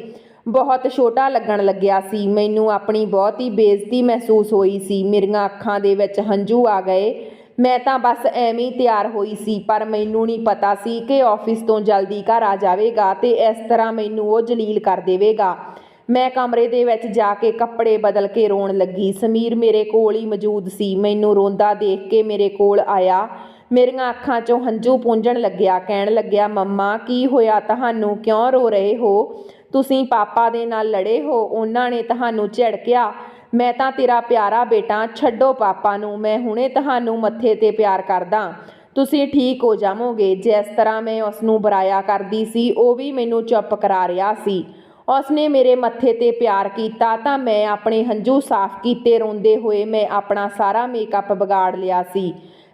A: ਬਹੁਤ ਛੋਟਾ ਲੱਗਣ ਲੱਗਿਆ ਸੀ। ਮੈਨੂੰ ਆਪਣੀ ਬਹੁਤ ਹੀ ਬੇਇੱਜ਼ਤੀ ਮਹਿਸੂਸ ਹੋਈ ਸੀ। ਮੇਰੀਆਂ ਅੱਖਾਂ ਦੇ ਵਿੱਚ ਹੰਝੂ ਆ ਗਏ। ਮੈਂ ਤਾਂ ਬਸ ਐਵੇਂ ਹੀ ਤਿਆਰ ਹੋਈ ਸੀ, ਪਰ ਮੈਨੂੰ ਨਹੀਂ ਪਤਾ ਸੀ ਕਿ ਆਫਿਸ ਤੋਂ ਜਲਦੀ ਘਰ ਆ ਜਾਵੇਗਾ ਤੇ ਇਸ ਤਰ੍ਹਾਂ ਮੈਨੂੰ ਉਹ ਜਲੀਲ ਕਰ ਦੇਵੇਗਾ। ਮੈਂ ਕਮਰੇ ਦੇ ਵਿੱਚ ਜਾ ਕੇ ਕੱਪੜੇ ਬਦਲ ਕੇ ਰੋਣ ਲੱਗੀ। ਸਮੀਰ ਮੇਰੇ ਕੋਲ ਹੀ ਮੌਜੂਦ ਸੀ। ਮੈਨੂੰ ਰੋਂਦਾ ਦੇਖ ਕੇ ਮੇਰੇ ਕੋਲ ਆਇਆ। ਮੇਰੀਆਂ ਅੱਖਾਂ 'ਚੋਂ ਹੰਝੂ ਪੂੰਝਣ ਲੱਗਿਆ। ਕਹਿਣ ਲੱਗਿਆ, ਮੰਮਾ, ਕੀ ਹੋਇਆ? ਤੁਹਾਨੂੰ ਕਿਉਂ ਰੋ ਰਹੇ ਹੋ? ਤੁਸੀਂ ਪਾਪਾ ਦੇ ਨਾਲ ਲੜੇ ਹੋ। ਉਹਨਾਂ ਨੇ ਤੁਹਾਨੂੰ ਝਿੜਕਿਆ। ਮੈਂ ਤਾਂ ਤੇਰਾ ਪਿਆਰਾ ਬੇਟਾ, ਛੱਡੋ ਪਾਪਾ ਨੂੰ, ਮੈਂ ਹੁਣੇ ਤੁਹਾਨੂੰ ਮੱਥੇ ਤੇ ਪਿਆਰ ਕਰਦਾ। ਤੁਸੀਂ ਠੀਕ ਹੋ ਜਾਵੋਗੇ, ਜਿਸ ਤਰ੍ਹਾਂ ਮੈਂ ਉਸ ਨੂੰ ਬੁਰਾਇਆ ਕਰਦੀ ਸੀ, ਉਹ ਵੀ ਮੈਨੂੰ ਚੁੱਪ ਕਰਾ ਰਿਹਾ ਸੀ। ਉਸਨੇ ਮੇਰੇ ਮੱਥੇ ਤੇ ਪਿਆਰ ਕੀਤਾ ਤਾਂ ਮੈਂ ਆਪਣੇ ਹੰਝੂ ਸਾਫ਼ ਕੀਤੇ ਰੋਂਦੇ ਹੋਏ ਮੈਂ ਆਪਣਾ ਸਾਰਾ ਮੇਕਅਪ ਵਿਗਾੜ ਲਿਆ ਸੀ।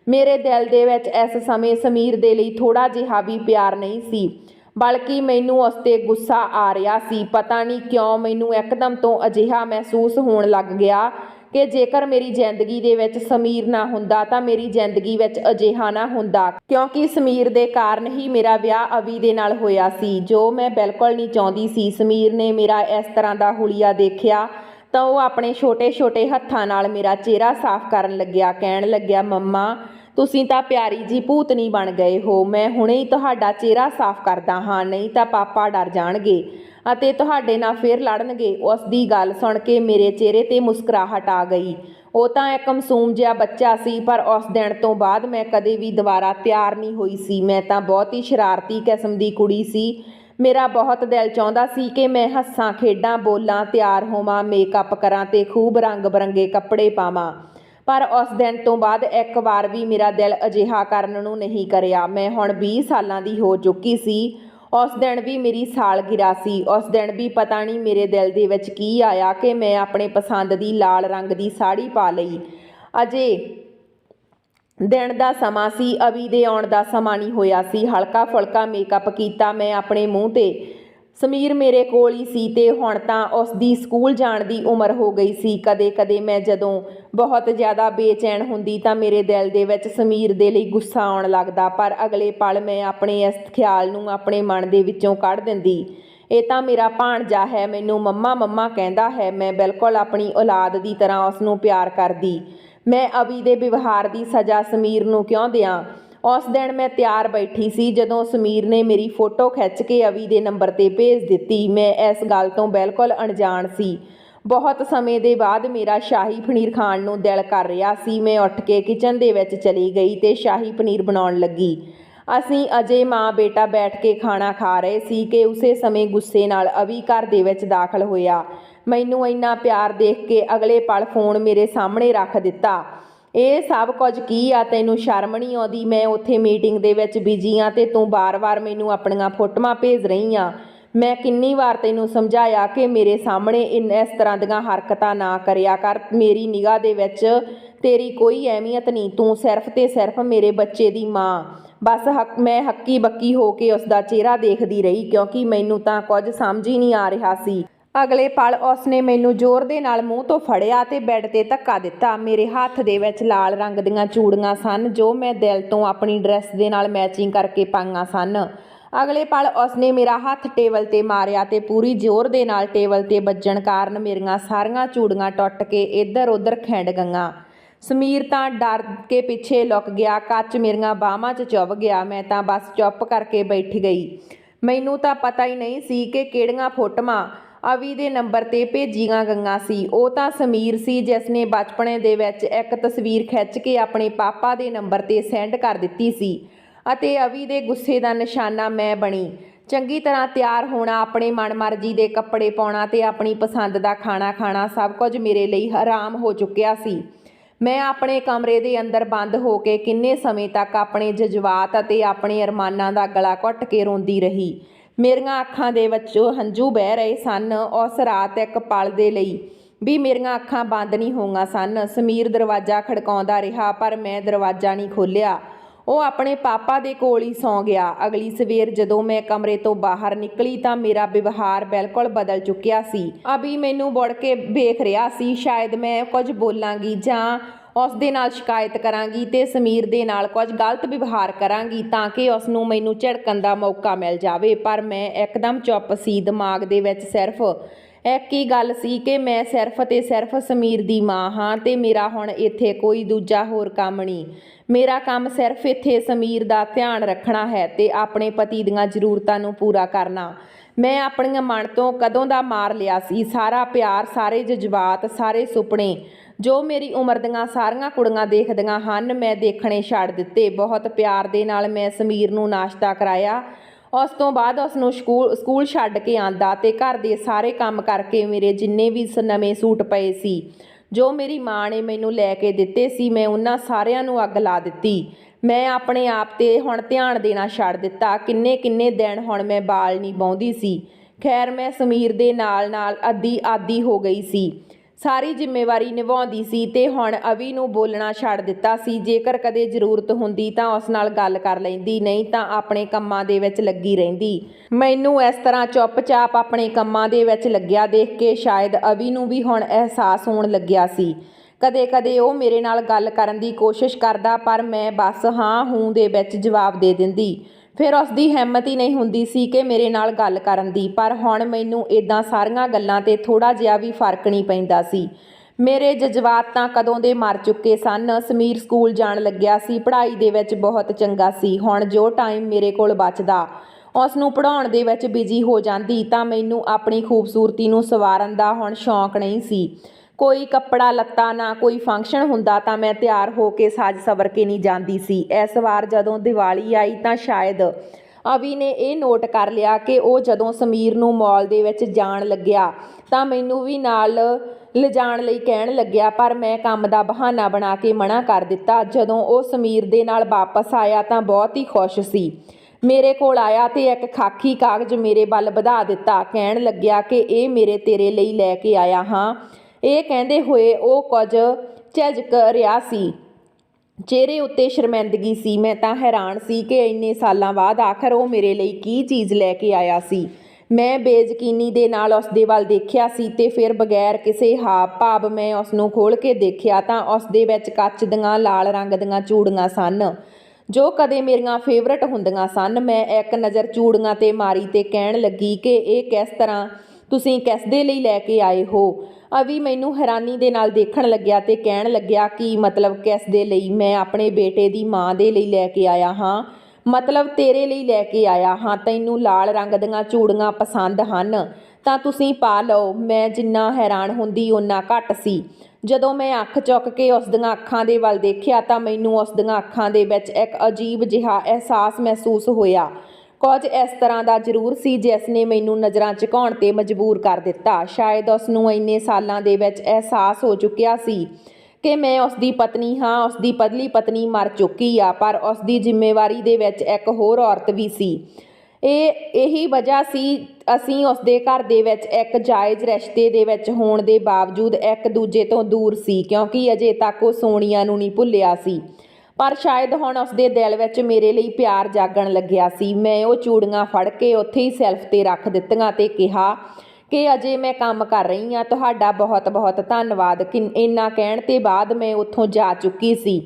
A: ਮੇਰੇ ਦਿਲ ਦੇ ਵਿੱਚ ਇਸ ਸਮੇਂ ਸਮੀਰ ਦੇ ਲਈ ਥੋੜਾ ਜਿਹਾ ਵੀ ਪਿਆਰ ਨਹੀਂ ਸੀ। ਬਲਕਿ ਮੈਨੂੰ ਉਸ ਤੇ ਗੁੱਸਾ ਆ ਰਿਹਾ ਸੀ। ਪਤਾ ਨਹੀਂ ਕਿਉਂ ਮੈਨੂੰ ਇੱਕਦਮ ਤੋਂ ਅਜਿਹਾ ਮਹਿਸੂਸ ਹੋਣ ਲੱਗ ਗਿਆ ਕਿ ਜੇਕਰ ਮੇਰੀ ਜ਼ਿੰਦਗੀ ਦੇ ਵਿੱਚ ਸਮੀਰ ਨਾ ਹੁੰਦਾ ਤਾਂ ਮੇਰੀ ਜ਼ਿੰਦਗੀ ਵਿੱਚ ਅਜਿਹਾ ਨਾ ਹੁੰਦਾ। ਕਿਉਂਕਿ ਸਮੀਰ ਦੇ ਕਾਰਨ ਹੀ ਮੇਰਾ ਵਿਆਹ ਅਵੀ ਦੇ ਨਾਲ ਹੋਇਆ ਸੀ। ਜੋ ਮੈਂ ਬਿਲਕੁਲ ਨਹੀਂ ਚਾਹੁੰਦੀ ਸੀ। ਸਮੀਰ ਨੇ ਮੇਰਾ ਇਸ ਤਰ੍ਹਾਂ ਦਾ ਹੁਲੀਆ ਦੇਖਿਆ ਤਾਂ ਉਹ ਆਪਣੇ ਛੋਟੇ-ਛੋਟੇ ਹੱਥਾਂ ਨਾਲ ਮੇਰਾ ਚਿਹਰਾ ਸਾਫ਼ ਕਰਨ ਲੱਗਿਆ। ਕਹਿਣ ਲੱਗਿਆ, ਮੰਮਾ ਤੁਸੀਂ ਤਾਂ ਪਿਆਰੀ ਜੀ ਭੂਤਨੀ ਬਣ ਗਏ ਹੋ। ਮੈਂ ਹੁਣੇ ਹੀ ਤੁਹਾਡਾ ਚਿਹਰਾ ਸਾਫ਼ ਕਰਦਾ ਹਾਂ, ਨਹੀਂ ਤਾਂ ਪਾਪਾ ਡਰ ਜਾਣਗੇ ਅਤੇ ਤੁਹਾਡੇ ਨਾਲ ਫੇਰ ਲੜਨਗੇ। ਉਸ ਦੀ ਗੱਲ ਸੁਣ ਕੇ ਮੇਰੇ ਚਿਹਰੇ ਤੇ ਮੁਸਕਰਾਹਟ ਆ ਗਈ। ਉਹ ਤਾਂ ਇੱਕ ਮਸੂਮ ਜਿਹਾ ਬੱਚਾ ਸੀ, ਪਰ ਉਸ ਦਿਨ ਤੋਂ ਬਾਅਦ ਮੈਂ ਕਦੇ ਵੀ ਦੁਬਾਰਾ ਤਿਆਰ ਨਹੀਂ ਹੋਈ ਸੀ। ਮੈਂ ਤਾਂ ਬਹੁਤ ਹੀ ਸ਼ਰਾਰਤੀ ਕਿਸਮ ਦੀ ਕੁੜੀ ਸੀ। ਮੇਰਾ ਬਹੁਤ ਦਿਲ ਚਾਹੁੰਦਾ ਸੀ ਕਿ ਮੈਂ ਹੱਸਾਂ, ਖੇਡਾਂ, ਬੋਲਾਂ, ਤਿਆਰ ਹੋਵਾਂ, ਮੇਕਅਪ ਕਰਾਂ ਤੇ ਖੂਬ ਰੰਗ ਬਰੰਗੇ ਕੱਪੜੇ ਪਾਵਾਂ। ਪਰ ਉਸ ਦਿਨ ਤੋਂ ਬਾਅਦ ਇੱਕ ਵਾਰ ਵੀ ਮੇਰਾ ਦਿਲ ਅਜਿਹਾ ਕਰਨ ਨੂੰ ਨਹੀਂ ਕਰਿਆ। ਮੈਂ ਹੁਣ 20 ਸਾਲਾਂ ਦੀ ਹੋ ਚੁੱਕੀ ਸੀ। ਉਸ ਦਿਨ ਵੀ ਮੇਰੀ ਸਾਲਗਿਰਾ ਸੀ। ਉਸ ਦਿਨ ਵੀ ਪਤਾ ਨਹੀਂ ਮੇਰੇ ਦਿਲ ਦੇ ਵਿੱਚ ਕੀ ਆਇਆ ਕਿ ਮੈਂ ਆਪਣੇ ਪਸੰਦ ਦੀ ਲਾਲ ਰੰਗ ਦੀ ਸਾੜੀ ਪਾ ਲਈ। ਅਜੇ ਦਿਨ ਦਾ ਸਮਾਂ ਸੀ, ਅਵੀ ਦੇ ਆਉਣ ਦਾ ਸਮਾਂ ਨਹੀਂ ਹੋਇਆ ਸੀ। ਹਲਕਾ ਫੁਲਕਾ ਮੇਕਅਪ ਕੀਤਾ ਮੈਂ ਆਪਣੇ ਮੂੰਹ ਤੇ। ਸਮੀਰ ਮੇਰੇ ਕੋਲ ਹੀ ਸੀ ਤੇ ਹੁਣ ਤਾਂ ਉਸ ਦੀ ਸਕੂਲ ਜਾਣ ਦੀ ਉਮਰ ਹੋ ਗਈ ਸੀ। ਕਦੇ-ਕਦੇ ਮੈਂ ਜਦੋਂ ਬਹੁਤ ਜ਼ਿਆਦਾ ਬੇਚੈਨ ਹੁੰਦੀ ਤਾਂ ਮੇਰੇ ਦਿਲ ਦੇ ਵਿੱਚ ਸਮੀਰ ਦੇ ਲਈ ਗੁੱਸਾ ਆਉਣ ਲੱਗਦਾ, ਪਰ ਅਗਲੇ ਪਲ ਮੈਂ ਆਪਣੇ ਇਸ ਖਿਆਲ ਨੂੰ ਆਪਣੇ ਮਨ ਦੇ ਵਿੱਚੋਂ ਕੱਢ ਦਿੰਦੀ। ਇਹ ਤਾਂ ਮੇਰਾ ਭਾਣਜਾ ਹੈ, ਮੈਨੂੰ ਮੰਮਾ ਮੰਮਾ ਕਹਿੰਦਾ ਹੈ, ਮੈਂ ਬਿਲਕੁਲ ਆਪਣੀ ਔਲਾਦ ਦੀ ਤਰ੍ਹਾਂ ਉਸ ਨੂੰ ਪਿਆਰ ਕਰਦੀ। ਮੈਂ ਅਵੀ ਦੇ ਵਿਵਹਾਰ ਦੀ ਸਜ਼ਾ ਸਮੀਰ ਨੂੰ ਕਿਉਂ ਦਿਆਂ? ਉਸ ਦਿਨ ਮੈਂ ਤਿਆਰ ਬੈਠੀ ਸੀ, ਜਦੋਂ ਸਮੀਰ ਨੇ ਮੇਰੀ ਫੋਟੋ ਖਿੱਚ ਕੇ ਅਵੀ ਦੇ ਨੰਬਰ ਤੇ ਭੇਜ ਦਿੱਤੀ। ਮੈਂ ਇਸ ਗੱਲ ਤੋਂ ਬਿਲਕੁਲ ਅਣਜਾਣ ਸੀ। ਬਹੁਤ ਸਮੇਂ ਦੇ ਬਾਅਦ ਮੇਰਾ ਸ਼ਾਹੀ ਪਨੀਰ ਖਾਣ ਨੂੰ ਦਿਲ ਕਰ ਰਿਹਾ ਸੀ। ਮੈਂ ਉੱਠ ਕੇ ਕਿਚਨ ਦੇ ਵਿੱਚ ਚਲੀ ਗਈ ਤੇ ਸ਼ਾਹੀ ਪਨੀਰ ਬਣਾਉਣ ਲੱਗੀ। ਅਸੀਂ ਅਜੇ ਮਾਂ ਬੇਟਾ ਬੈਠ ਕੇ ਖਾਣਾ ਖਾ ਰਹੇ ਸੀ ਕਿ ਉਸੇ ਸਮੇਂ ਗੁੱਸੇ ਨਾਲ ਅਵੀ ਘਰ ਦੇ ਵਿੱਚ ਦਾਖਲ ਹੋਇਆ। ਮੈਨੂੰ ਇੰਨਾ ਪਿਆਰ ਦੇਖ ਕੇ ਅਗਲੇ ਪਲ ਫੋਨ ਮੇਰੇ ਸਾਹਮਣੇ ਰੱਖ ਦਿੱਤਾ। ਇਹ ਸਭ ਕੁਝ ਕੀ ਆ? ਤੈਨੂੰ ਸ਼ਰਮ ਨਹੀਂ ਆਉਂਦੀ? ਮੈਂ ਉੱਥੇ ਮੀਟਿੰਗ ਦੇ ਵਿੱਚ ਬਿਜ਼ੀ ਆ ਤੇ ਤੂੰ ਬਾਰ-ਬਾਰ ਮੈਨੂੰ ਆਪਣੀਆਂ ਫੋਟੋਆਂ ਭੇਜ ਰਹੀ ਆ। ਮੈਂ ਕਿੰਨੀ ਵਾਰ ਤੈਨੂੰ ਸਮਝਾਇਆ ਕਿ ਮੇਰੇ ਸਾਹਮਣੇ ਇਨ, ਇਸ ਤਰ੍ਹਾਂ ਦੀਆਂ ਹਰਕਤਾਂ ਨਾ ਕਰਿਆ ਕਰ। ਮੇਰੀ ਨਿਗਾਹ ਦੇ ਵਿੱਚ ਤੇਰੀ ਕੋਈ ਅਹਿਮੀਅਤ ਨਹੀਂ। ਤੂੰ ਸਿਰਫ ਤੇ ਸਿਰਫ ਮੇਰੇ ਬੱਚੇ ਦੀ ਮਾਂ। ਬਸ ਹੱਕ, ਮੈਂ ਹੱਕੀ ਬੱਕੀ ਹੋ ਕੇ ਉਸ ਦਾ ਚਿਹਰਾ ਦੇਖਦੀ ਰਹੀ ਕਿਉਂਕਿ ਮੈਨੂੰ ਤਾਂ ਕੁਝ ਸਮਝ ਹੀ ਨਹੀਂ ਆ ਰਿਹਾ ਸੀ। ਅਗਲੇ ਪਲ ਉਸਨੇ ਮੈਨੂੰ ਜ਼ੋਰ ਦੇ ਨਾਲ ਮੂੰਹ ਤੋਂ ਫੜਿਆ ਤੇ ਬੈੱਡ ਤੇ ਧੱਕਾ ਦਿੱਤਾ। ਮੇਰੇ ਹੱਥ ਦੇ ਵਿੱਚ ਲਾਲ ਰੰਗ ਦੀਆਂ ਚੂੜੀਆਂ ਸਨ, ਜੋ ਮੈਂ ਦਿਲ ਤੋਂ ਆਪਣੀ ਡਰੈਸ ਦੇ ਨਾਲ ਮੈਚਿੰਗ ਕਰਕੇ ਪਾਈਆਂ ਸਨ। ਅਗਲੇ ਪਲ ਉਸਨੇ ਮੇਰਾ ਹੱਥ ਟੇਬਲ ਤੇ ਮਾਰਿਆ ਤੇ ਪੂਰੀ ਜ਼ੋਰ ਦੇ ਨਾਲ ਟੇਬਲ ਤੇ ਵੱਜਣ ਕਾਰਨ ਮੇਰੀਆਂ ਸਾਰੀਆਂ ਚੂੜੀਆਂ ਟੁੱਟ ਕੇ ਇੱਧਰ ਉੱਧਰ ਖਿੰਡ ਗਈਆਂ। ਸਮੀਰ ਤਾਂ ਡਰ ਕੇ ਪਿੱਛੇ ਲੁਕ ਗਿਆ, ਕੱਚ ਮੇਰੀਆਂ ਬਾਹਾਂ 'ਚ ਚੁੱਭ ਗਿਆ, ਮੈਂ ਤਾਂ ਬਸ ਚੁੱਪ ਕਰਕੇ ਬੈਠ ਗਈ। ਮੈਨੂੰ ਤਾਂ ਪਤਾ ਹੀ ਨਹੀਂ ਸੀ ਕਿ ਕਿਹੜੀਆਂ ਫੋਟੋਆਂ ਅਵੀ ਦੇ ਨੰਬਰ ਤੇ ਭੇਜੀਆਂ ਗਈਆਂ ਸੀ। ਉਹ ਤਾਂ ਸਮੀਰ ਸੀ ਜਿਸ ਨੇ ਬਚਪਨੇ ਦੇ ਵਿੱਚ ਇੱਕ ਤਸਵੀਰ ਖਿੱਚ ਕੇ ਆਪਣੇ ਪਾਪਾ ਦੇ ਨੰਬਰ ਤੇ ਸੈਂਡ ਕਰ ਦਿੱਤੀ ਸੀ ਅਤੇ ਅਵੀ ਦੇ ਗੁੱਸੇ ਦਾ ਨਿਸ਼ਾਨਾ ਮੈਂ ਬਣੀ। ਚੰਗੀ ਤਰ੍ਹਾਂ ਤਿਆਰ ਹੋਣਾ, ਆਪਣੇ ਮਨਮਰਜ਼ੀ ਦੇ ਕੱਪੜੇ ਪਾਉਣਾ ਤੇ ਆਪਣੀ ਪਸੰਦ ਦਾ ਖਾਣਾ ਖਾਣਾ ਸਭ ਕੁਝ ਮੇਰੇ ਲਈ ਹਰਾਮ ਹੋ ਚੁੱਕਿਆ ਸੀ। ਮੈਂ ਆਪਣੇ ਕਮਰੇ ਦੇ ਅੰਦਰ ਬੰਦ ਹੋ ਕੇ ਕਿੰਨੇ ਸਮੇਂ ਤੱਕ ਆਪਣੇ ਜਜ਼ਬਾਤ ਅਤੇ ਆਪਣੇ ਅਰਮਾਨਾਂ ਦਾ ਗਲਾ ਘੁੱਟ ਕੇ ਰੋਂਦੀ ਰਹੀ। ਮੇਰੀਆਂ ਅੱਖਾਂ ਦੇ ਵਿੱਚੋਂ ਹੰਝੂ ਬਹਿ ਰਹੇ ਸਨ। ਉਸ ਰਾਤ ਇੱਕ ਪਲ ਦੇ ਲਈ ਵੀ ਮੇਰੀਆਂ ਅੱਖਾਂ ਬੰਦ ਨਹੀਂ ਹੋਈਆਂ ਸਨ। ਸਮੀਰ ਦਰਵਾਜ਼ਾ ਖੜਕਾਉਂਦਾ ਰਿਹਾ, ਪਰ ਮੈਂ ਦਰਵਾਜ਼ਾ ਨਹੀਂ ਖੋਲ੍ਹਿਆ। ਉਹ ਆਪਣੇ ਪਾਪਾ ਦੇ ਕੋਲ ਹੀ ਸੌਂ ਗਿਆ। ਅਗਲੀ ਸਵੇਰ ਜਦੋਂ ਮੈਂ ਕਮਰੇ ਤੋਂ ਬਾਹਰ ਨਿਕਲੀ ਤਾਂ ਮੇਰਾ ਵਿਵਹਾਰ ਬਿਲਕੁਲ ਬਦਲ ਚੁੱਕਿਆ ਸੀ। ਅਭੀ ਮੈਨੂੰ ਮੁੜ ਕੇ ਵੇਖ ਰਿਹਾ ਸੀ। ਸ਼ਾਇਦ ਮੈਂ ਕੁਝ ਬੋਲਾਂਗੀ ਜਾਂ ਉਸ ਦੇ ਨਾਲ ਸ਼ਿਕਾਇਤ ਕਰਾਂਗੀ ਤੇ ਸਮੀਰ ਦੇ ਨਾਲ ਕੁਝ ਗਲਤ ਵਿਵਹਾਰ ਕਰਾਂਗੀ ਤਾਂ ਕਿ ਉਸ ਨੂੰ ਮੈਨੂੰ ਝਿੜਕਣ ਦਾ ਮੌਕਾ ਮਿਲ ਜਾਵੇ। ਪਰ ਮੈਂ ਇੱਕਦਮ ਚੁੱਪ ਸੀ। ਦਿਮਾਗ ਦੇ ਵਿੱਚ ਸਿਰਫ ਇੱਕ ਹੀ ਗੱਲ ਸੀ ਕਿ ਮੈਂ ਸਿਰਫ ਤੇ ਸਿਰਫ ਸਮੀਰ ਦੀ ਮਾਂ ਹਾਂ ਤੇ ਮੇਰਾ ਹੁਣ ਇੱਥੇ ਕੋਈ ਦੂਜਾ ਹੋਰ ਕੰਮ ਨਹੀਂ। ਮੇਰਾ ਕੰਮ ਸਿਰਫ ਇੱਥੇ ਸਮੀਰ ਦਾ ਧਿਆਨ ਰੱਖਣਾ ਹੈ ਤੇ ਆਪਣੇ ਪਤੀ ਦੀਆਂ ਜ਼ਰੂਰਤਾਂ ਨੂੰ ਪੂਰਾ ਕਰਨਾ। ਮੈਂ ਆਪਣੀਆਂ ਮਨ ਤੋਂ ਕਦੋਂ ਦਾ ਮਾਰ ਲਿਆ ਸੀ? ਸਾਰਾ ਪਿਆਰ, ਸਾਰੇ ਜਜ਼ਬਾਤ, ਸਾਰੇ ਸੁਪਨੇ ਜੋ ਮੇਰੀ ਉਮਰ ਦੀਆਂ ਸਾਰੀਆਂ ਕੁੜੀਆਂ ਦੇਖਦੀਆਂ ਹਨ, ਮੈਂ ਦੇਖਣੇ ਛੱਡ ਦਿੱਤੇ। ਬਹੁਤ ਪਿਆਰ ਦੇ ਨਾਲ ਮੈਂ ਸਮੀਰ ਨੂੰ ਨਾਸ਼ਤਾ ਕਰਾਇਆ। ਉਸ ਤੋਂ ਬਾਅਦ ਉਸ ਨੂੰ ਸਕੂਲ ਸਕੂਲ ਛੱਡ ਕੇ ਆਂਦਾ ਤੇ ਘਰ ਦੇ ਸਾਰੇ ਕੰਮ ਕਰਕੇ ਮੇਰੇ ਜਿੰਨੇ ਵੀ ਸ- ਨਵੇਂ ਸੂਟ ਪਏ ਸੀ, ਜੋ ਮੇਰੀ ਮਾਂ ਨੇ ਮੈਨੂੰ ਲੈ ਕੇ ਦਿੱਤੇ ਸੀ, ਮੈਂ ਉਹਨਾਂ ਸਾਰਿਆਂ ਨੂੰ ਅੱਗ ਲਾ ਦਿੱਤੀ। ਮੈਂ ਆਪਣੇ ਆਪ ਤੇ ਹੁਣ ਧਿਆਨ ਦੇਣਾ ਛੱਡ ਦਿੱਤਾ। ਕਿੰਨੇ ਕਿੰਨੇ ਦਿਨ ਹੁਣ ਮੈਂ ਬਾਲ ਨਹੀਂ ਬਾਉਂਦੀ ਸੀ। ਖੈਰ, ਮੈਂ ਸਮੀਰ ਦੇ ਨਾਲ ਨਾਲ ਅੱਧੀ ਆਦੀ ਹੋ ਗਈ ਸੀ। ਸਾਰੀ ਜ਼ਿੰਮੇਵਾਰੀ ਨਿਭਾਉਂਦੀ ਸੀ ਤੇ ਹੁਣ ਅਵੀ ਨੂੰ ਬੋਲਣਾ ਛੱਡ ਦਿੱਤਾ ਸੀ। ਜੇਕਰ ਕਦੇ ਜ਼ਰੂਰਤ ਹੁੰਦੀ ਤਾਂ ਉਸ ਨਾਲ ਗੱਲ ਕਰ ਲੈਂਦੀ, ਨਹੀਂ ਤਾਂ ਆਪਣੇ ਕੰਮਾਂ ਦੇ ਵਿੱਚ ਲੱਗੀ ਰਹਿੰਦੀ। ਮੈਨੂੰ ਇਸ ਤਰ੍ਹਾਂ ਚੁੱਪਚਾਪ ਆਪਣੇ ਕੰਮਾਂ ਦੇ ਵਿੱਚ ਲੱਗਿਆ ਦੇਖ ਕੇ ਸ਼ਾਇਦ ਅਵੀ ਨੂੰ ਵੀ ਹੁਣ ਅਹਿਸਾਸ ਹੋਣ ਲੱਗਿਆ ਸੀ। ਕਦੇ-ਕਦੇ ਉਹ ਮੇਰੇ ਨਾਲ ਗੱਲ ਕਰਨ ਦੀ ਕੋਸ਼ਿਸ਼ ਕਰਦਾ, ਪਰ ਮੈਂ ਬਸ ਹਾਂ ਹੂੰ ਦੇ ਵਿੱਚ ਜਵਾਬ ਦੇ ਦਿੰਦੀ। ਫਿਰ ਉਸ ਦੀ ਹਿੰਮਤ ਹੀ ਨਹੀਂ ਹੁੰਦੀ ਸੀ ਕਿ ਮੇਰੇ ਨਾਲ ਗੱਲ ਕਰਨ ਦੀ, ਪਰ ਹੁਣ ਮੈਨੂੰ ਇਦਾਂ ਸਾਰੀਆਂ ਗੱਲਾਂ ਤੇ ਥੋੜਾ ਜਿਹਾ ਵੀ ਫ਼ਰਕ ਨਹੀਂ ਪੈਂਦਾ ਸੀ। ਮੇਰੇ ਜਜ਼ਬਾਤ ਤਾਂ ਕਦੋਂ ਦੇ ਮਰ ਚੁੱਕੇ ਸਨ, ਸਮੀਰ ਸਕੂਲ ਜਾਣ ਲੱਗਿਆ ਸੀ, ਪੜ੍ਹਾਈ ਦੇ ਵਿੱਚ ਬਹੁਤ ਚੰਗਾ ਸੀ, ਹੁਣ ਜੋ ਟਾਈਮ ਮੇਰੇ ਕੋਲ ਬਚਦਾ ਉਸ ਨੂੰ ਪੜਾਉਣ ਦੇ ਵਿੱਚ ਬਿਜ਼ੀ ਹੋ ਜਾਂਦੀ, ਤਾਂ ਮੈਨੂੰ ਆਪਣੀ ਖੂਬਸੂਰਤੀ ਨੂੰ ਸਵਾਰਨ ਦਾ ਹੁਣ ਸ਼ੌਂਕ ਨਹੀਂ ਸੀ। ਕੋਈ ਕੱਪੜਾ ਲੱਤਾ ਨਾ ਕੋਈ ਫੰਕਸ਼ਨ ਹੁੰਦਾ ਤਾਂ ਮੈਂ ਤਿਆਰ ਹੋ ਕੇ ਸਾਜ ਸਵਰ ਕੇ ਨਹੀਂ ਜਾਂਦੀ ਸੀ। ਇਸ ਵਾਰ ਜਦੋਂ ਦੀਵਾਲੀ ਆਈ ਤਾਂ ਸ਼ਾਇਦ ਅਵੀ ਨੇ ਇਹ ਨੋਟ ਕਰ ਲਿਆ ਕਿ ਉਹ ਜਦੋਂ ਸਮੀਰ ਨੂੰ ਮਾਲ ਦੇ ਵਿੱਚ ਜਾਣ ਲੱਗਿਆ ਤਾਂ ਮੈਨੂੰ ਵੀ ਨਾਲ ਲਿਜਾਣ ਲਈ ਕਹਿਣ ਲੱਗਿਆ, ਪਰ ਮੈਂ ਕੰਮ ਦਾ ਬਹਾਨਾ ਬਣਾ ਕੇ ਮਨਾ ਕਰ ਦਿੱਤਾ। ਜਦੋਂ ਉਹ ਸਮੀਰ ਦੇ ਨਾਲ ਵਾਪਸ ਆਇਆ ਤਾਂ ਬਹੁਤ ਹੀ ਖੁਸ਼ ਸੀ। ਮੇਰੇ ਕੋਲ ਆਇਆ ਤੇ ਇੱਕ ਖਾਕੀ ਕਾਗਜ਼ ਮੇਰੇ ਵੱਲ ਵਧਾ ਦਿੱਤਾ। ਕਹਿਣ ਲੱਗਿਆ ਕਿ ਇਹ ਮੇਰੇ ਤੇਰੇ ਲਈ ਲੈ ਕੇ ਆਇਆ ਹਾਂ। ਇਹ ਕਹਿੰਦੇ ਹੋਏ ਉਹ ਕੁਝ ਝਿਜਕ ਰਿਹਾ ਸੀ। ਚਿਹਰੇ ਉੱਤੇ ਸ਼ਰਮਿੰਦਗੀ ਸੀ। ਮੈਂ ਤਾਂ ਹੈਰਾਨ ਸੀ ਕਿ ਇੰਨੇ ਸਾਲਾਂ ਬਾਅਦ ਆਖਰ ਉਹ ਮੇਰੇ ਲਈ ਕੀ ਚੀਜ਼ ਲੈ ਕੇ ਆਇਆ ਸੀ। ਮੈਂ ਬੇਜ਼ਕੀਨੀ ਦੇ ਨਾਲ ਉਸ ਦੇ ਵੱਲ ਦੇਖਿਆ ਸੀ ਤੇ ਫਿਰ ਬਗੈਰ ਕਿਸੇ ਹਾਵ ਭਾਵ ਮੈਂ ਉਸ ਨੂੰ ਖੋਲ ਕੇ ਦੇਖਿਆ ਤਾਂ ਉਸ ਦੇ ਵਿੱਚ ਕੱਚ ਦੀਆਂ ਲਾਲ ਰੰਗ ਦੀਆਂ ਚੂੜੀਆਂ ਸਨ। ਜੋ ਕਦੇ ਮੇਰੀਆਂ ਫੇਵਰਟ ਹੁੰਦੀਆਂ ਸਨ। ਮੈਂ ਇੱਕ ਨਜ਼ਰ ਚੂੜੀਆਂ ਤੇ ਮਾਰੀ ਤੇ ਕਹਿਣ ਲੱਗੀ ਕਿ ਇਹ ਕਿਸ ਤਰ੍ਹਾਂ ਤੁਸੀਂ ਕਿਸ ਦੇ ਲਈ ਲੈ ਕੇ ਆਏ ਹੋ? ਅਵੀ ਮੈਨੂੰ ਹੈਰਾਨੀ ਦੇ ਨਾਲ ਦੇਖਣ ਲੱਗਿਆ ਤੇ ਕਹਿਣ ਲੱਗਿਆ ਕਿ ਮਤਲਬ ਕਿਸ ਦੇ ਲਈ ਮੈਂ ਆਪਣੇ ਬੇਟੇ ਦੀ ਮਾਂ ਦੇ ਲਈ ਲੈ ਕੇ ਆਇਆ ਹਾਂ? ਮਤਲਬ ਤੇਰੇ ਲਈ ਲੈ ਕੇ ਆਇਆ ਹਾਂ। ਤੈਨੂੰ ਲਾਲ ਰੰਗ ਦੀਆਂ ਚੂੜੀਆਂ ਪਸੰਦ ਹਨ। ਤਾਂ ਤੁਸੀਂ ਪਾ ਲਓ। ਮੈਂ ਜਿੰਨਾ ਹੈਰਾਨ ਹੁੰਦੀ, ਓਨਾ ਘੱਟ ਸੀ। ਜਦੋਂ ਮੈਂ ਅੱਖ ਚੁੱਕ ਕੇ ਉਸ ਦੀਆਂ ਅੱਖਾਂ ਦੇ ਵੱਲ ਦੇਖਿਆ ਤਾਂ ਮੈਨੂੰ ਉਸ ਦੀਆਂ ਅੱਖਾਂ ਦੇ ਵਿੱਚ ਇੱਕ ਅਜੀਬ ਜਿਹਾ ਅਹਿਸਾਸ ਮਹਿਸੂਸ ਹੋਇਆ। ਕੁਝ ਇਸ ਤਰ੍ਹਾਂ ਦਾ ਜ਼ਰੂਰ ਸੀ ਜਿਸ ਨੇ ਮੈਨੂੰ ਨਜ਼ਰਾਂ ਝੁਕਾਉਣ ਤੇ ਮਜਬੂਰ ਕਰ ਦਿੱਤਾ। ਸ਼ਾਇਦ ਉਸ ਨੂੰ ਇੰਨੇ ਸਾਲਾਂ ਦੇ ਵਿੱਚ ਅਹਿਸਾਸ ਹੋ ਚੁੱਕਿਆ ਸੀ ਕਿ ਮੈਂ ਉਸ ਦੀ ਪਤਨੀ ਹਾਂ, ਉਸ ਦੀ ਪਤਲੀ ਪਤਨੀ ਮਰ ਚੁੱਕੀ ਆ, ਪਰ ਉਸ ਦੀ ਜ਼ਿੰਮੇਵਾਰੀ ਦੇ ਵਿੱਚ ਇੱਕ ਹੋਰ ਔਰਤ ਵੀ ਸੀ। ਇਹ, ਇਹੀ ਵਜ੍ਹਾ ਸੀ ਅਸੀਂ ਉਸ ਦੇ ਘਰ ਦੇ ਵਿੱਚ ਇੱਕ ਜਾਇਜ਼ ਰਿਸ਼ਤੇ ਦੇ ਵਿੱਚ ਹੋਣ ਦੇ ਬਾਵਜੂਦ ਇੱਕ ਦੂਜੇ ਤੋਂ ਦੂਰ ਸੀ, ਕਿਉਂਕਿ ਅਜੇ ਤੱਕ ਉਹ ਸੋਨੀਆ ਨੂੰ ਨਹੀਂ ਭੁੱਲਿਆ ਸੀ। ਪਰ ਸ਼ਾਇਦ ਹੁਣ ਉਸਦੇ ਦਿਲ ਵਿੱਚ ਮੇਰੇ ਲਈ ਪਿਆਰ ਜਾਗਣ ਲੱਗਿਆ ਸੀ। ਮੈਂ ਉਹ ਚੂੜੀਆਂ ਫੜ ਕੇ ਉੱਥੇ ਹੀ ਸੈਲਫ ਤੇ ਰੱਖ ਦਿੱਤੀਆਂ ਤੇ ਕਿਹਾ ਕਿ ਅਜੇ ਮੈਂ ਕੰਮ ਕਰ ਰਹੀ ਹਾਂ। ਤੁਹਾਡਾ ਬਹੁਤ ਬਹੁਤ ਧੰਨਵਾਦ। ਕਿ ਇੰਨਾ ਕਹਿਣ ਤੇ ਬਾਅਦ ਮੈਂ ਉੱਥੋਂ ਜਾ ਚੁੱਕੀ ਸੀ।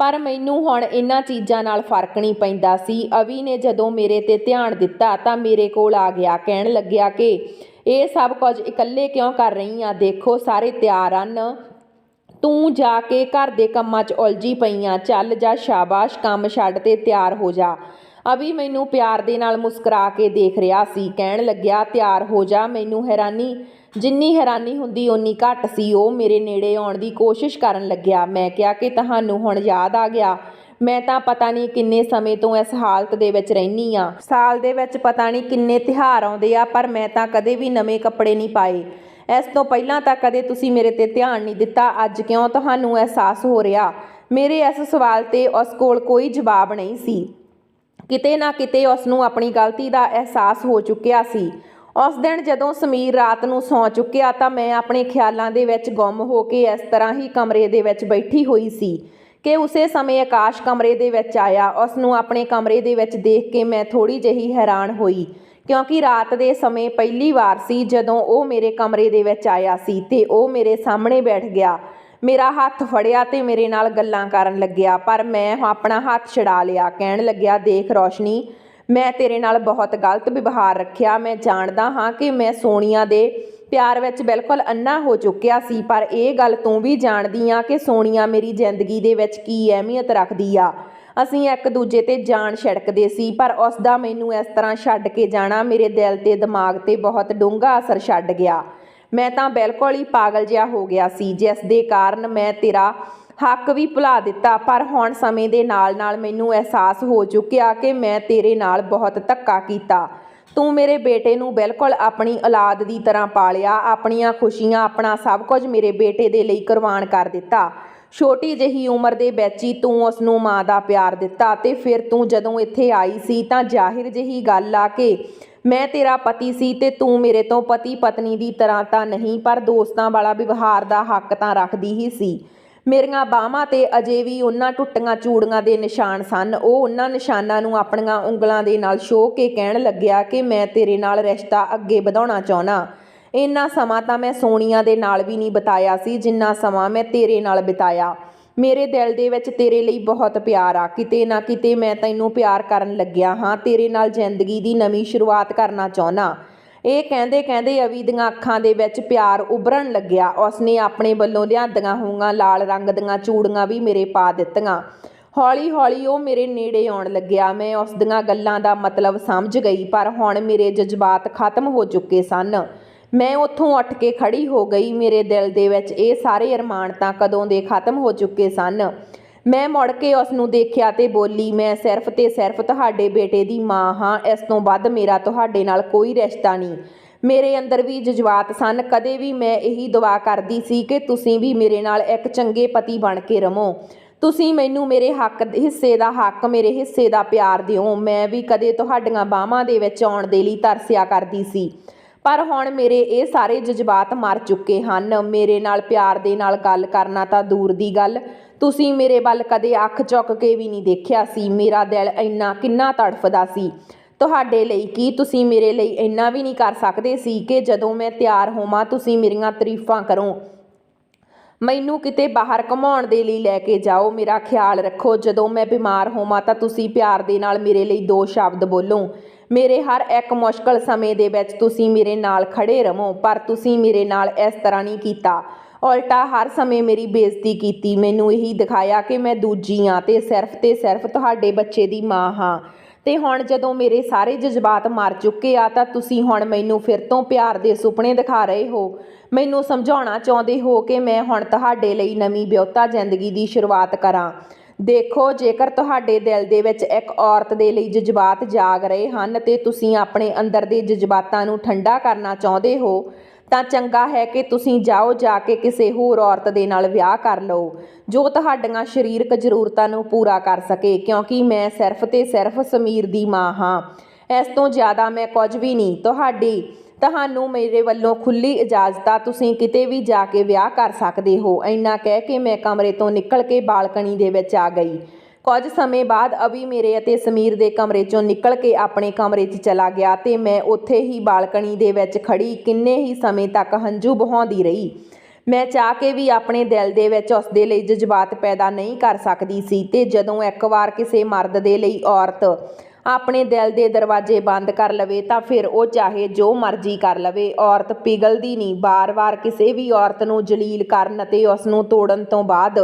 A: ਪਰ ਮੈਨੂੰ ਹੁਣ ਇਹਨਾਂ ਚੀਜ਼ਾਂ ਨਾਲ ਫ਼ਰਕ ਨਹੀਂ ਪੈਂਦਾ ਸੀ। ਅਵੀ ਨੇ ਜਦੋਂ ਮੇਰੇ ਤੇ ਧਿਆਨ ਦਿੱਤਾ ਤਾਂ ਮੇਰੇ ਕੋਲ ਆ ਗਿਆ। ਕਹਿਣ ਲੱਗਿਆ ਕਿ ਇਹ ਸਭ ਕੁਝ ਇਕੱਲੇ ਕਿਉਂ ਕਰ ਰਹੀ ਆ ਦੇਖੋ, ਸਾਰੇ ਤਿਆਰ ਹਨ। ਤੂੰ ਜਾ ਕੇ ਘਰ ਦੇ ਕੰਮਾਂ 'ਚ ਉਲਝੀ ਪਈਆਂ, ਚੱਲ ਜਾ ਸ਼ਾਬਾਸ਼, ਕੰਮ ਛੱਡ ਤੇ ਤਿਆਰ ਹੋ ਜਾ। ਅਭੀ ਮੈਨੂੰ ਪਿਆਰ ਦੇ ਨਾਲ ਮੁਸਕਰਾ ਕੇ ਦੇਖ ਰਿਹਾ ਸੀ, ਕਹਿਣ ਲੱਗਿਆ, ਤਿਆਰ ਹੋ ਜਾ, ਮੈਨੂੰ ਹੈਰਾਨੀ, ਜਿੰਨੀ ਹੈਰਾਨੀ ਹੁੰਦੀ ਓਨੀ ਘੱਟ ਸੀ। ਉਹ ਮੇਰੇ ਨੇੜੇ ਆਉਣ ਦੀ ਕੋਸ਼ਿਸ਼ ਕਰਨ ਲੱਗਿਆ। ਮੈਂ ਕਿਹਾ ਕਿ ਤੁਹਾਨੂੰ ਹੁਣ ਯਾਦ ਆ ਗਿਆ। ਮੈਂ ਤਾਂ ਪਤਾ ਨਹੀਂ ਕਿੰਨੇ ਸਮੇਂ ਤੋਂ ਇਸ ਹਾਲਤ ਦੇ ਵਿੱਚ ਰਹਿਨੀ ਆ। ਸਾਲ ਦੇ ਵਿੱਚ ਪਤਾ ਨਹੀਂ ਕਿੰਨੇ ਤਿਉਹਾਰ ਆਉਂਦੇ ਆ, ਪਰ ਮੈਂ ਤਾਂ ਕਦੇ ਵੀ ਨਵੇਂ ਕੱਪੜੇ ਨਹੀਂ ਪਾਏ। ਇਸ ਤੋਂ ਪਹਿਲਾਂ ਤਾਂ ਕਦੇ ਤੁਸੀਂ ਮੇਰੇ ਤੇ ਧਿਆਨ ਨਹੀਂ ਦਿੱਤਾ, ਅੱਜ ਕਿਉਂ ਤੁਹਾਨੂੰ ਅਹਿਸਾਸ ਹੋ ਰਿਹਾ? ਮੇਰੇ ਇਸ ਸਵਾਲ ਤੇ ਉਸ ਕੋਲ ਕੋਈ ਜਵਾਬ ਨਹੀਂ ਸੀ। ਕਿਤੇ ਨਾ ਕਿਤੇ ਉਸ ਨੂੰ ਆਪਣੀ ਗਲਤੀ ਦਾ ਅਹਿਸਾਸ ਹੋ ਚੁੱਕਿਆ ਸੀ। ਉਸ ਦਿਨ ਜਦੋਂ ਸਮੀਰ ਰਾਤ ਨੂੰ ਸੌਂ ਚੁੱਕਿਆ ਤਾਂ ਮੈਂ ਆਪਣੇ ਖਿਆਲਾਂ ਦੇ ਵਿੱਚ ਗੁੰਮ ਹੋ ਕੇ ਇਸ ਤਰ੍ਹਾਂ ਹੀ ਕਮਰੇ ਦੇ ਵਿੱਚ ਬੈਠੀ ਹੋਈ ਸੀ ਕਿ ਉਸੇ ਸਮੇਂ ਆਕਾਸ਼ ਕਮਰੇ ਦੇ ਵਿੱਚ ਆਇਆ। ਉਸ ਨੂੰ ਆਪਣੇ ਕਮਰੇ ਦੇ ਵਿੱਚ ਦੇਖ ਕੇ ਮੈਂ ਥੋੜੀ ਜਿਹੀ ਹੈਰਾਨ ਹੋਈ। ਕਿਉਂਕਿ ਰਾਤ ਦੇ ਸਮੇਂ ਪਹਿਲੀ ਵਾਰ ਸੀ ਜਦੋਂ ਉਹ ਮੇਰੇ ਕਮਰੇ ਦੇ ਵਿੱਚ ਆਇਆ ਸੀ ਤੇ ਉਹ ਮੇਰੇ ਸਾਹਮਣੇ ਬੈਠ ਗਿਆ। ਮੇਰਾ ਹੱਥ ਫੜਿਆ ਤੇ ਮੇਰੇ ਨਾਲ ਗੱਲਾਂ ਕਰਨ ਲੱਗਿਆ, ਪਰ ਮੈਂ ਆਪਣਾ ਹੱਥ ਛਡਾ ਲਿਆ। ਕਹਿਣ ਲੱਗਿਆ, ਦੇਖ ਰੋਸ਼ਨੀ, ਮੈਂ ਤੇਰੇ ਨਾਲ ਬਹੁਤ ਗਲਤ ਵਿਵਹਾਰ ਰੱਖਿਆ। ਮੈਂ ਜਾਣਦਾ ਹਾਂ ਕਿ ਮੈਂ ਸੋਨੀਆ ਦੇ ਪਿਆਰ ਵਿੱਚ ਬਿਲਕੁਲ ਅੰਨਾ ਹੋ ਚੁੱਕਿਆ ਸੀ, ਪਰ ਇਹ ਗੱਲ ਤੂੰ ਵੀ ਜਾਣਦੀ ਆ ਕਿ ਸੋਨੀਆ ਮੇਰੀ ਜ਼ਿੰਦਗੀ ਦੇ ਵਿੱਚ ਕੀ ਅਹਿਮੀਅਤ ਰੱਖਦੀ ਆ। ਅਸੀਂ ਇੱਕ ਦੂਜੇ ਤੇ ਜਾਨ ਛਿੜਕਦੇ ਸੀ, ਪਰ ਉਸ ਦਾ ਮੈਨੂੰ ਇਸ ਤਰ੍ਹਾਂ ਛੱਡ ਕੇ ਜਾਣਾ ਮੇਰੇ ਦਿਲ ਤੇ ਦਿਮਾਗ ਤੇ ਬਹੁਤ ਡੂੰਘਾ ਅਸਰ ਛੱਡ ਗਿਆ। ਮੈਂ ਤਾਂ ਬਿਲਕੁਲ ਹੀ ਪਾਗਲ ਜਿਹਾ ਹੋ ਗਿਆ ਸੀ, ਜਿਸ ਦੇ ਕਾਰਨ ਮੈਂ ਤੇਰਾ ਹੱਕ ਵੀ ਭੁਲਾ ਦਿੱਤਾ, ਪਰ ਹੁਣ ਸਮੇਂ ਦੇ ਨਾਲ-ਨਾਲ ਮੈਨੂੰ ਅਹਿਸਾਸ ਹੋ ਚੁੱਕਿਆ ਕਿ ਮੈਂ ਤੇਰੇ ਨਾਲ ਬਹੁਤ ਧੱਕਾ ਕੀਤਾ। ਤੂੰ ਮੇਰੇ ਬੇਟੇ ਨੂੰ ਬਿਲਕੁਲ ਆਪਣੀ ਔਲਾਦ ਦੀ ਤਰ੍ਹਾਂ ਪਾਲਿਆ, ਆਪਣੀਆਂ ਖੁਸ਼ੀਆਂ ਆਪਣਾ ਸਭ ਕੁਝ ਮੇਰੇ ਬੇਟੇ ਦੇ ਲਈ ਕੁਰਬਾਨ ਕਰ ਦਿੱਤਾ। ਛੋਟੀ ਜਿਹੀ ਉਮਰ ਦੇ ਵਿੱਚ ਹੀ ਤੂੰ ਉਸ ਨੂੰ ਮਾਂ ਦਾ ਪਿਆਰ ਦਿੱਤਾ ਤੇ ਫਿਰ ਤੂੰ ਜਦੋਂ ਇੱਥੇ ਆਈ ਸੀ ਤਾਂ ਜ਼ਾਹਿਰ ਜਿਹੀ ਗੱਲ ਆ ਕਿ ਮੈਂ ਤੇਰਾ ਪਤੀ ਸੀ ਤੇ ਤੂੰ ਮੇਰੇ ਤੋਂ ਪਤੀ ਪਤਨੀ ਦੀ ਤਰ੍ਹਾਂ ਤਾਂ ਨਹੀਂ, ਪਰ ਦੋਸਤਾਂ ਵਾਲਾ ਵਿਵਹਾਰ ਦਾ ਹੱਕ ਤਾਂ ਰੱਖਦੀ ਹੀ ਸੀ। ਮੇਰੀਆਂ ਬਾਹਾਂ ਤੇ ਅਜੇ ਵੀ ਉਹਨਾਂ ਟੁੱਟੀਆਂ ਚੂੜੀਆਂ ਦੇ ਨਿਸ਼ਾਨ ਸਨ। ਉਹ ਉਹਨਾਂ ਨਿਸ਼ਾਨਾਂ ਨੂੰ ਆਪਣੀਆਂ ਉਂਗਲਾਂ ਦੇ ਨਾਲ ਛੋਹ ਕੇ ਕਹਿਣ ਲੱਗਿਆ ਕਿ ਮੈਂ ਤੇਰੇ ਨਾਲ ਰਿਸ਼ਤਾ ਅੱਗੇ ਵਧਾਉਣਾ ਚਾਹੁੰਦਾ। ਇੰਨਾ ਸਮਾਂ ਤਾਂ ਮੈਂ ਸੋਨੀਆ ਦੇ ਨਾਲ ਵੀ ਨਹੀਂ ਬਿਤਾਇਆ ਸੀ, ਜਿੰਨਾ ਸਮਾਂ ਮੈਂ ਤੇਰੇ ਨਾਲ ਬਿਤਾਇਆ। ਮੇਰੇ ਦਿਲ ਦੇ ਵਿੱਚ ਤੇਰੇ ਲਈ ਬਹੁਤ ਪਿਆਰ ਆ, ਕਿਤੇ ਨਾ ਕਿਤੇ ਮੈਂ ਤੈਨੂੰ ਪਿਆਰ ਕਰਨ ਲੱਗਿਆ ਹਾਂ, ਤੇਰੇ ਨਾਲ ਜ਼ਿੰਦਗੀ ਦੀ ਨਵੀਂ ਸ਼ੁਰੂਆਤ ਕਰਨਾ ਚਾਹੁੰਦਾ। ਇਹ ਕਹਿੰਦੇ ਕਹਿੰਦੇ ਅਵੀ ਦੀਆਂ ਅੱਖਾਂ ਦੇ ਵਿੱਚ ਪਿਆਰ ਉਭਰਨ ਲੱਗਿਆ। ਉਸਨੇ ਆਪਣੇ ਵੱਲੋਂ ਲਿਆਂਦੀਆਂ ਹੋਈਆਂ ਲਾਲ ਰੰਗ ਦੀਆਂ ਚੂੜੀਆਂ ਵੀ ਮੇਰੇ ਪਾ ਦਿੱਤੀਆਂ। ਹੌਲੀ ਹੌਲੀ ਉਹ ਮੇਰੇ ਨੇੜੇ ਆਉਣ ਲੱਗਿਆ। ਮੈਂ ਉਸ ਦੀਆਂ ਗੱਲਾਂ ਦਾ ਮਤਲਬ ਸਮਝ ਗਈ, ਪਰ ਹੁਣ ਮੇਰੇ ਜਜ਼ਬਾਤ ਖਤਮ ਹੋ ਚੁੱਕੇ ਸਨ। ਮੈਂ ਉੱਥੋਂ ਉੱਠ ਕੇ ਖੜੀ ਹੋ ਗਈ। ਮੇਰੇ ਦਿਲ ਦੇ ਵਿੱਚ ਇਹ ਸਾਰੇ ਅਰਮਾਨ ਤਾਂ ਕਦੋਂ ਦੇ ਖਤਮ ਹੋ ਚੁੱਕੇ ਸਨ। ਮੈਂ ਮੁੜ ਕੇ ਉਸ ਨੂੰ ਦੇਖਿਆ ਤੇ ਬੋਲੀ, ਮੈਂ ਸਿਰਫ ਤੇ ਸਿਰਫ ਤੁਹਾਡੇ ਬੇਟੇ ਦੀ ਮਾਂ ਹਾਂ। ਇਸ ਤੋਂ ਵੱਧ ਮੇਰਾ ਤੁਹਾਡੇ ਨਾਲ ਕੋਈ ਰਿਸ਼ਤਾ ਨਹੀਂ। ਮੇਰੇ ਅੰਦਰ ਵੀ ਜਜ਼ਬਾਤ ਸਨ। ਕਦੇ ਵੀ ਮੈਂ ਇਹੀ ਦੁਆ ਕਰਦੀ ਸੀ ਕਿ ਤੁਸੀਂ ਵੀ ਮੇਰੇ ਨਾਲ ਇੱਕ ਚੰਗੇ ਪਤੀ ਬਣ ਕੇ ਰਵੋ ਤੁਸੀਂ ਮੈਨੂੰ ਮੇਰੇ ਹੱਕ, ਹਿੱਸੇ ਦਾ ਹੱਕ, ਮੇਰੇ ਹਿੱਸੇ ਦਾ ਪਿਆਰ ਦਿਓ। ਮੈਂ ਵੀ ਕਦੇ ਤੁਹਾਡੀਆਂ ਬਾਹਾਂ ਦੇ ਵਿੱਚ ਆਉਣ ਦੇ ਲਈ ਤਰਸਿਆ ਕਰਦੀ ਸੀ। ਪਰ ਹੁਣ ਮੇਰੇ ਇਹ ਸਾਰੇ ਜਜ਼ਬਾਤ ਮਰ ਚੁੱਕੇ ਹਨ। ਮੇਰੇ ਨਾਲ ਪਿਆਰ ਦੇ ਨਾਲ ਗੱਲ ਕਰਨਾ ਤਾਂ ਦੂਰ ਦੀ ਗੱਲ। ਤੁਸੀਂ ਮੇਰੇ ਵੱਲ ਕਦੇ ਅੱਖ ਚੁੱਕ ਕੇ ਵੀ ਨਹੀਂ ਦੇਖਿਆ ਸੀ। ਮੇਰਾ ਦਿਲ ਇੰਨਾ ਕਿੰਨਾ ਤੜਫਦਾ ਸੀ। ਤੁਹਾਡੇ ਲਈ ਕੀ ਤੁਸੀਂ ਮੇਰੇ ਲਈ ਇੰਨਾ ਵੀ ਨਹੀਂ ਕਰ ਸਕਦੇ ਸੀ ਕਿ ਜਦੋਂ ਮੈਂ ਤਿਆਰ ਹੋਵਾਂ ਤੁਸੀਂ ਮੇਰੀਆਂ ਤਾਰੀਫਾਂ ਕਰੋ। ਮੈਨੂੰ ਕਿਤੇ ਬਾਹਰ ਘੁਮਾਉਣ ਦੇ ਲਈ ਲੈ ਕੇ ਜਾਓ। ਮੇਰਾ ਖਿਆਲ ਰੱਖੋ ਜਦੋਂ ਮੈਂ ਬਿਮਾਰ ਹੋਵਾਂ ਤਾਂ ਤੁਸੀਂ ਪਿਆਰ ਦੇ ਨਾਲ ਮੇਰੇ ਲਈ ਦੋ ਸ਼ਬਦ ਬੋਲੋ। ਮੇਰੇ ਹਰ ਇੱਕ ਮੁਸ਼ਕਲ ਸਮੇਂ ਦੇ ਵਿੱਚ ਤੁਸੀਂ ਮੇਰੇ ਨਾਲ ਖੜੇ ਰਹੋ, ਪਰ ਤੁਸੀਂ ਮੇਰੇ ਨਾਲ ਇਸ ਤਰ੍ਹਾਂ ਨਹੀਂ ਕੀਤਾ। ਉਲਟਾ ਹਰ ਸਮੇਂ ਮੇਰੀ ਬੇਇੱਜ਼ਤੀ ਕੀਤੀ। ਮੈਨੂੰ ਇਹੀ ਦਿਖਾਇਆ ਕਿ ਮੈਂ ਦੂਜੀ ਹਾਂ ਤੇ ਸਿਰਫ ਤੇ ਸਿਰਫ ਤੁਹਾਡੇ ਬੱਚੇ ਦੀ ਮਾਂ ਹਾਂ। ਤੇ ਹੁਣ ਜਦੋਂ ਮੇਰੇ ਸਾਰੇ ਜਜ਼ਬਾਤ ਮਰ ਚੁੱਕੇ ਆ, ਤਾਂ ਤੁਸੀਂ ਹੁਣ ਮੈਨੂੰ ਫਿਰ ਤੋਂ ਪਿਆਰ ਦੇ ਸੁਪਨੇ ਦਿਖਾ ਰਹੇ ਹੋ। ਮੈਨੂੰ ਸਮਝਾਉਣਾ ਚਾਹੁੰਦੇ ਹੋ ਕਿ ਮੈਂ ਹੁਣ ਤੁਹਾਡੇ ਲਈ ਨਵੀਂ ਵਿਆਹੁਤਾ ਜ਼ਿੰਦਗੀ ਦੀ ਸ਼ੁਰੂਆਤ ਕਰਾਂ। ਦੇਖੋ, ਜੇਕਰ ਤੁਹਾਡੇ ਦਿਲ ਦੇ ਵਿੱਚ ਇੱਕ ਔਰਤ ਦੇ ਲਈ ਜਜ਼ਬਾਤ ਜਾਗ ਰਹੇ ਹਨ ਤੇ ਤੁਸੀਂ ਆਪਣੇ ਅੰਦਰ ਦੇ ਜਜ਼ਬਾਤਾਂ ਨੂੰ ਠੰਡਾ ਕਰਨਾ ਚਾਹੁੰਦੇ ਹੋ, ਤਾਂ ਚੰਗਾ ਹੈ ਕਿ ਤੁਸੀਂ ਜਾਓ, ਜਾ ਕੇ ਕਿਸੇ ਹੋਰ ਔਰਤ ਦੇ ਨਾਲ ਵਿਆਹ ਕਰ ਲਓ, ਜੋ ਤੁਹਾਡੀਆਂ ਸਰੀਰਕ ਜ਼ਰੂਰਤਾਂ ਨੂੰ ਪੂਰਾ ਕਰ ਸਕੇ, ਕਿਉਂਕਿ ਮੈਂ ਸਿਰਫ ਤੇ ਸਿਰਫ ਸਮੀਰ ਦੀ ਮਾਂ ਹਾਂ। ਇਸ ਤੋਂ ਜ਼ਿਆਦਾ ਮੈਂ ਕੁਝ ਵੀ ਨਹੀਂ। ਤੁਹਾਡੀ ਤੁਹਾਨੂੰ ਮੇਰੇ ਵੱਲੋਂ ਖੁੱਲੀ ਇਜਾਜ਼ਤ ਆ ਤੁਸੀਂ ਕਿਤੇ ਵੀ ਜਾ ਕੇ ਵਿਆਹ ਕਰ ਸਕਦੇ ਹੋ। ਇੰਨਾ ਕਹਿ ਕੇ ਮੈਂ ਕਮਰੇ ਤੋਂ ਨਿਕਲ ਕੇ ਬਾਲਕਨੀ ਦੇ ਵਿੱਚ ਆ ਗਈ। ਕੁਝ ਸਮੇਂ ਬਾਅਦ ਅਭੀ ਮੇਰੇ ਅਤੇ ਸਮੀਰ ਦੇ ਕਮਰੇ ਚੋਂ ਨਿਕਲ ਕੇ ਆਪਣੇ ਕਮਰੇ 'ਚ ਚਲਾ ਗਿਆ ਤੇ ਮੈਂ ਉੱਥੇ ਹੀ ਬਾਲਕਨੀ ਦੇ ਵਿੱਚ ਖੜੀ ਕਿੰਨੇ ਹੀ ਸਮੇਂ ਤੱਕ ਹੰਝੂ ਬਹਾਉਂਦੀ ਰਹੀ। ਮੈਂ ਚਾਹ ਕੇ ਵੀ ਆਪਣੇ ਦਿਲ ਦੇ ਵਿੱਚ ਉਸ ਦੇ ਲਈ ਜਜ਼ਬਾਤ ਪੈਦਾ ਨਹੀਂ ਕਰ ਸਕਦੀ ਸੀ ਤੇ ਜਦੋਂ ਇੱਕ ਵਾਰ ਕਿਸੇ ਮਰਦ ਦੇ ਲਈ ਔਰਤ ਆਪਣੇ ਦਿਲ ਦੇ ਦਰਵਾਜ਼ੇ ਬੰਦ ਕਰ ਲਵੇ ਤਾਂ ਫਿਰ ਉਹ ਚਾਹੇ ਜੋ ਮਰਜ਼ੀ ਕਰ ਲਵੇ। ਔਰਤ ਪਿਗਲਦੀ ਨਹੀਂ। ਬਾਰ-ਬਾਰ ਕਿਸੇ ਵੀ ਔਰਤ ਨੂੰ ਜਲੀਲ ਕਰਨ ਅਤੇ ਉਸ ਨੂੰ ਤੋੜਨ ਤੋਂ ਬਾਅਦ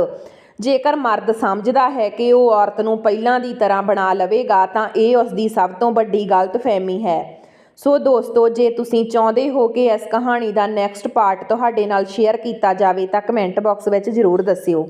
A: ਜੇਕਰ ਮਰਦ ਸਮਝਦਾ ਹੈ ਕਿ ਉਹ ਔਰਤ ਨੂੰ ਪਹਿਲਾਂ ਦੀ ਤਰ੍ਹਾਂ ਬਣਾ ਲਵੇਗਾ ਤਾਂ ਇਹ ਉਸ ਦੀ ਸਭ ਤੋਂ ਵੱਡੀ ਗਲਤਫਹਿਮੀ ਹੈ। ਸੋ ਦੋਸਤੋ, ਜੇ ਤੁਸੀਂ ਚਾਹੁੰਦੇ ਹੋ ਕਿ ਇਸ ਕਹਾਣੀ ਦਾ ਨੈਕਸਟ ਪਾਰਟ ਤੁਹਾਡੇ ਨਾਲ ਸ਼ੇਅਰ ਕੀਤਾ ਜਾਵੇ ਤਾਂ ਕਮੈਂਟ ਬਾਕਸ ਵਿੱਚ ਜ਼ਰੂਰ ਦੱਸਿਓ।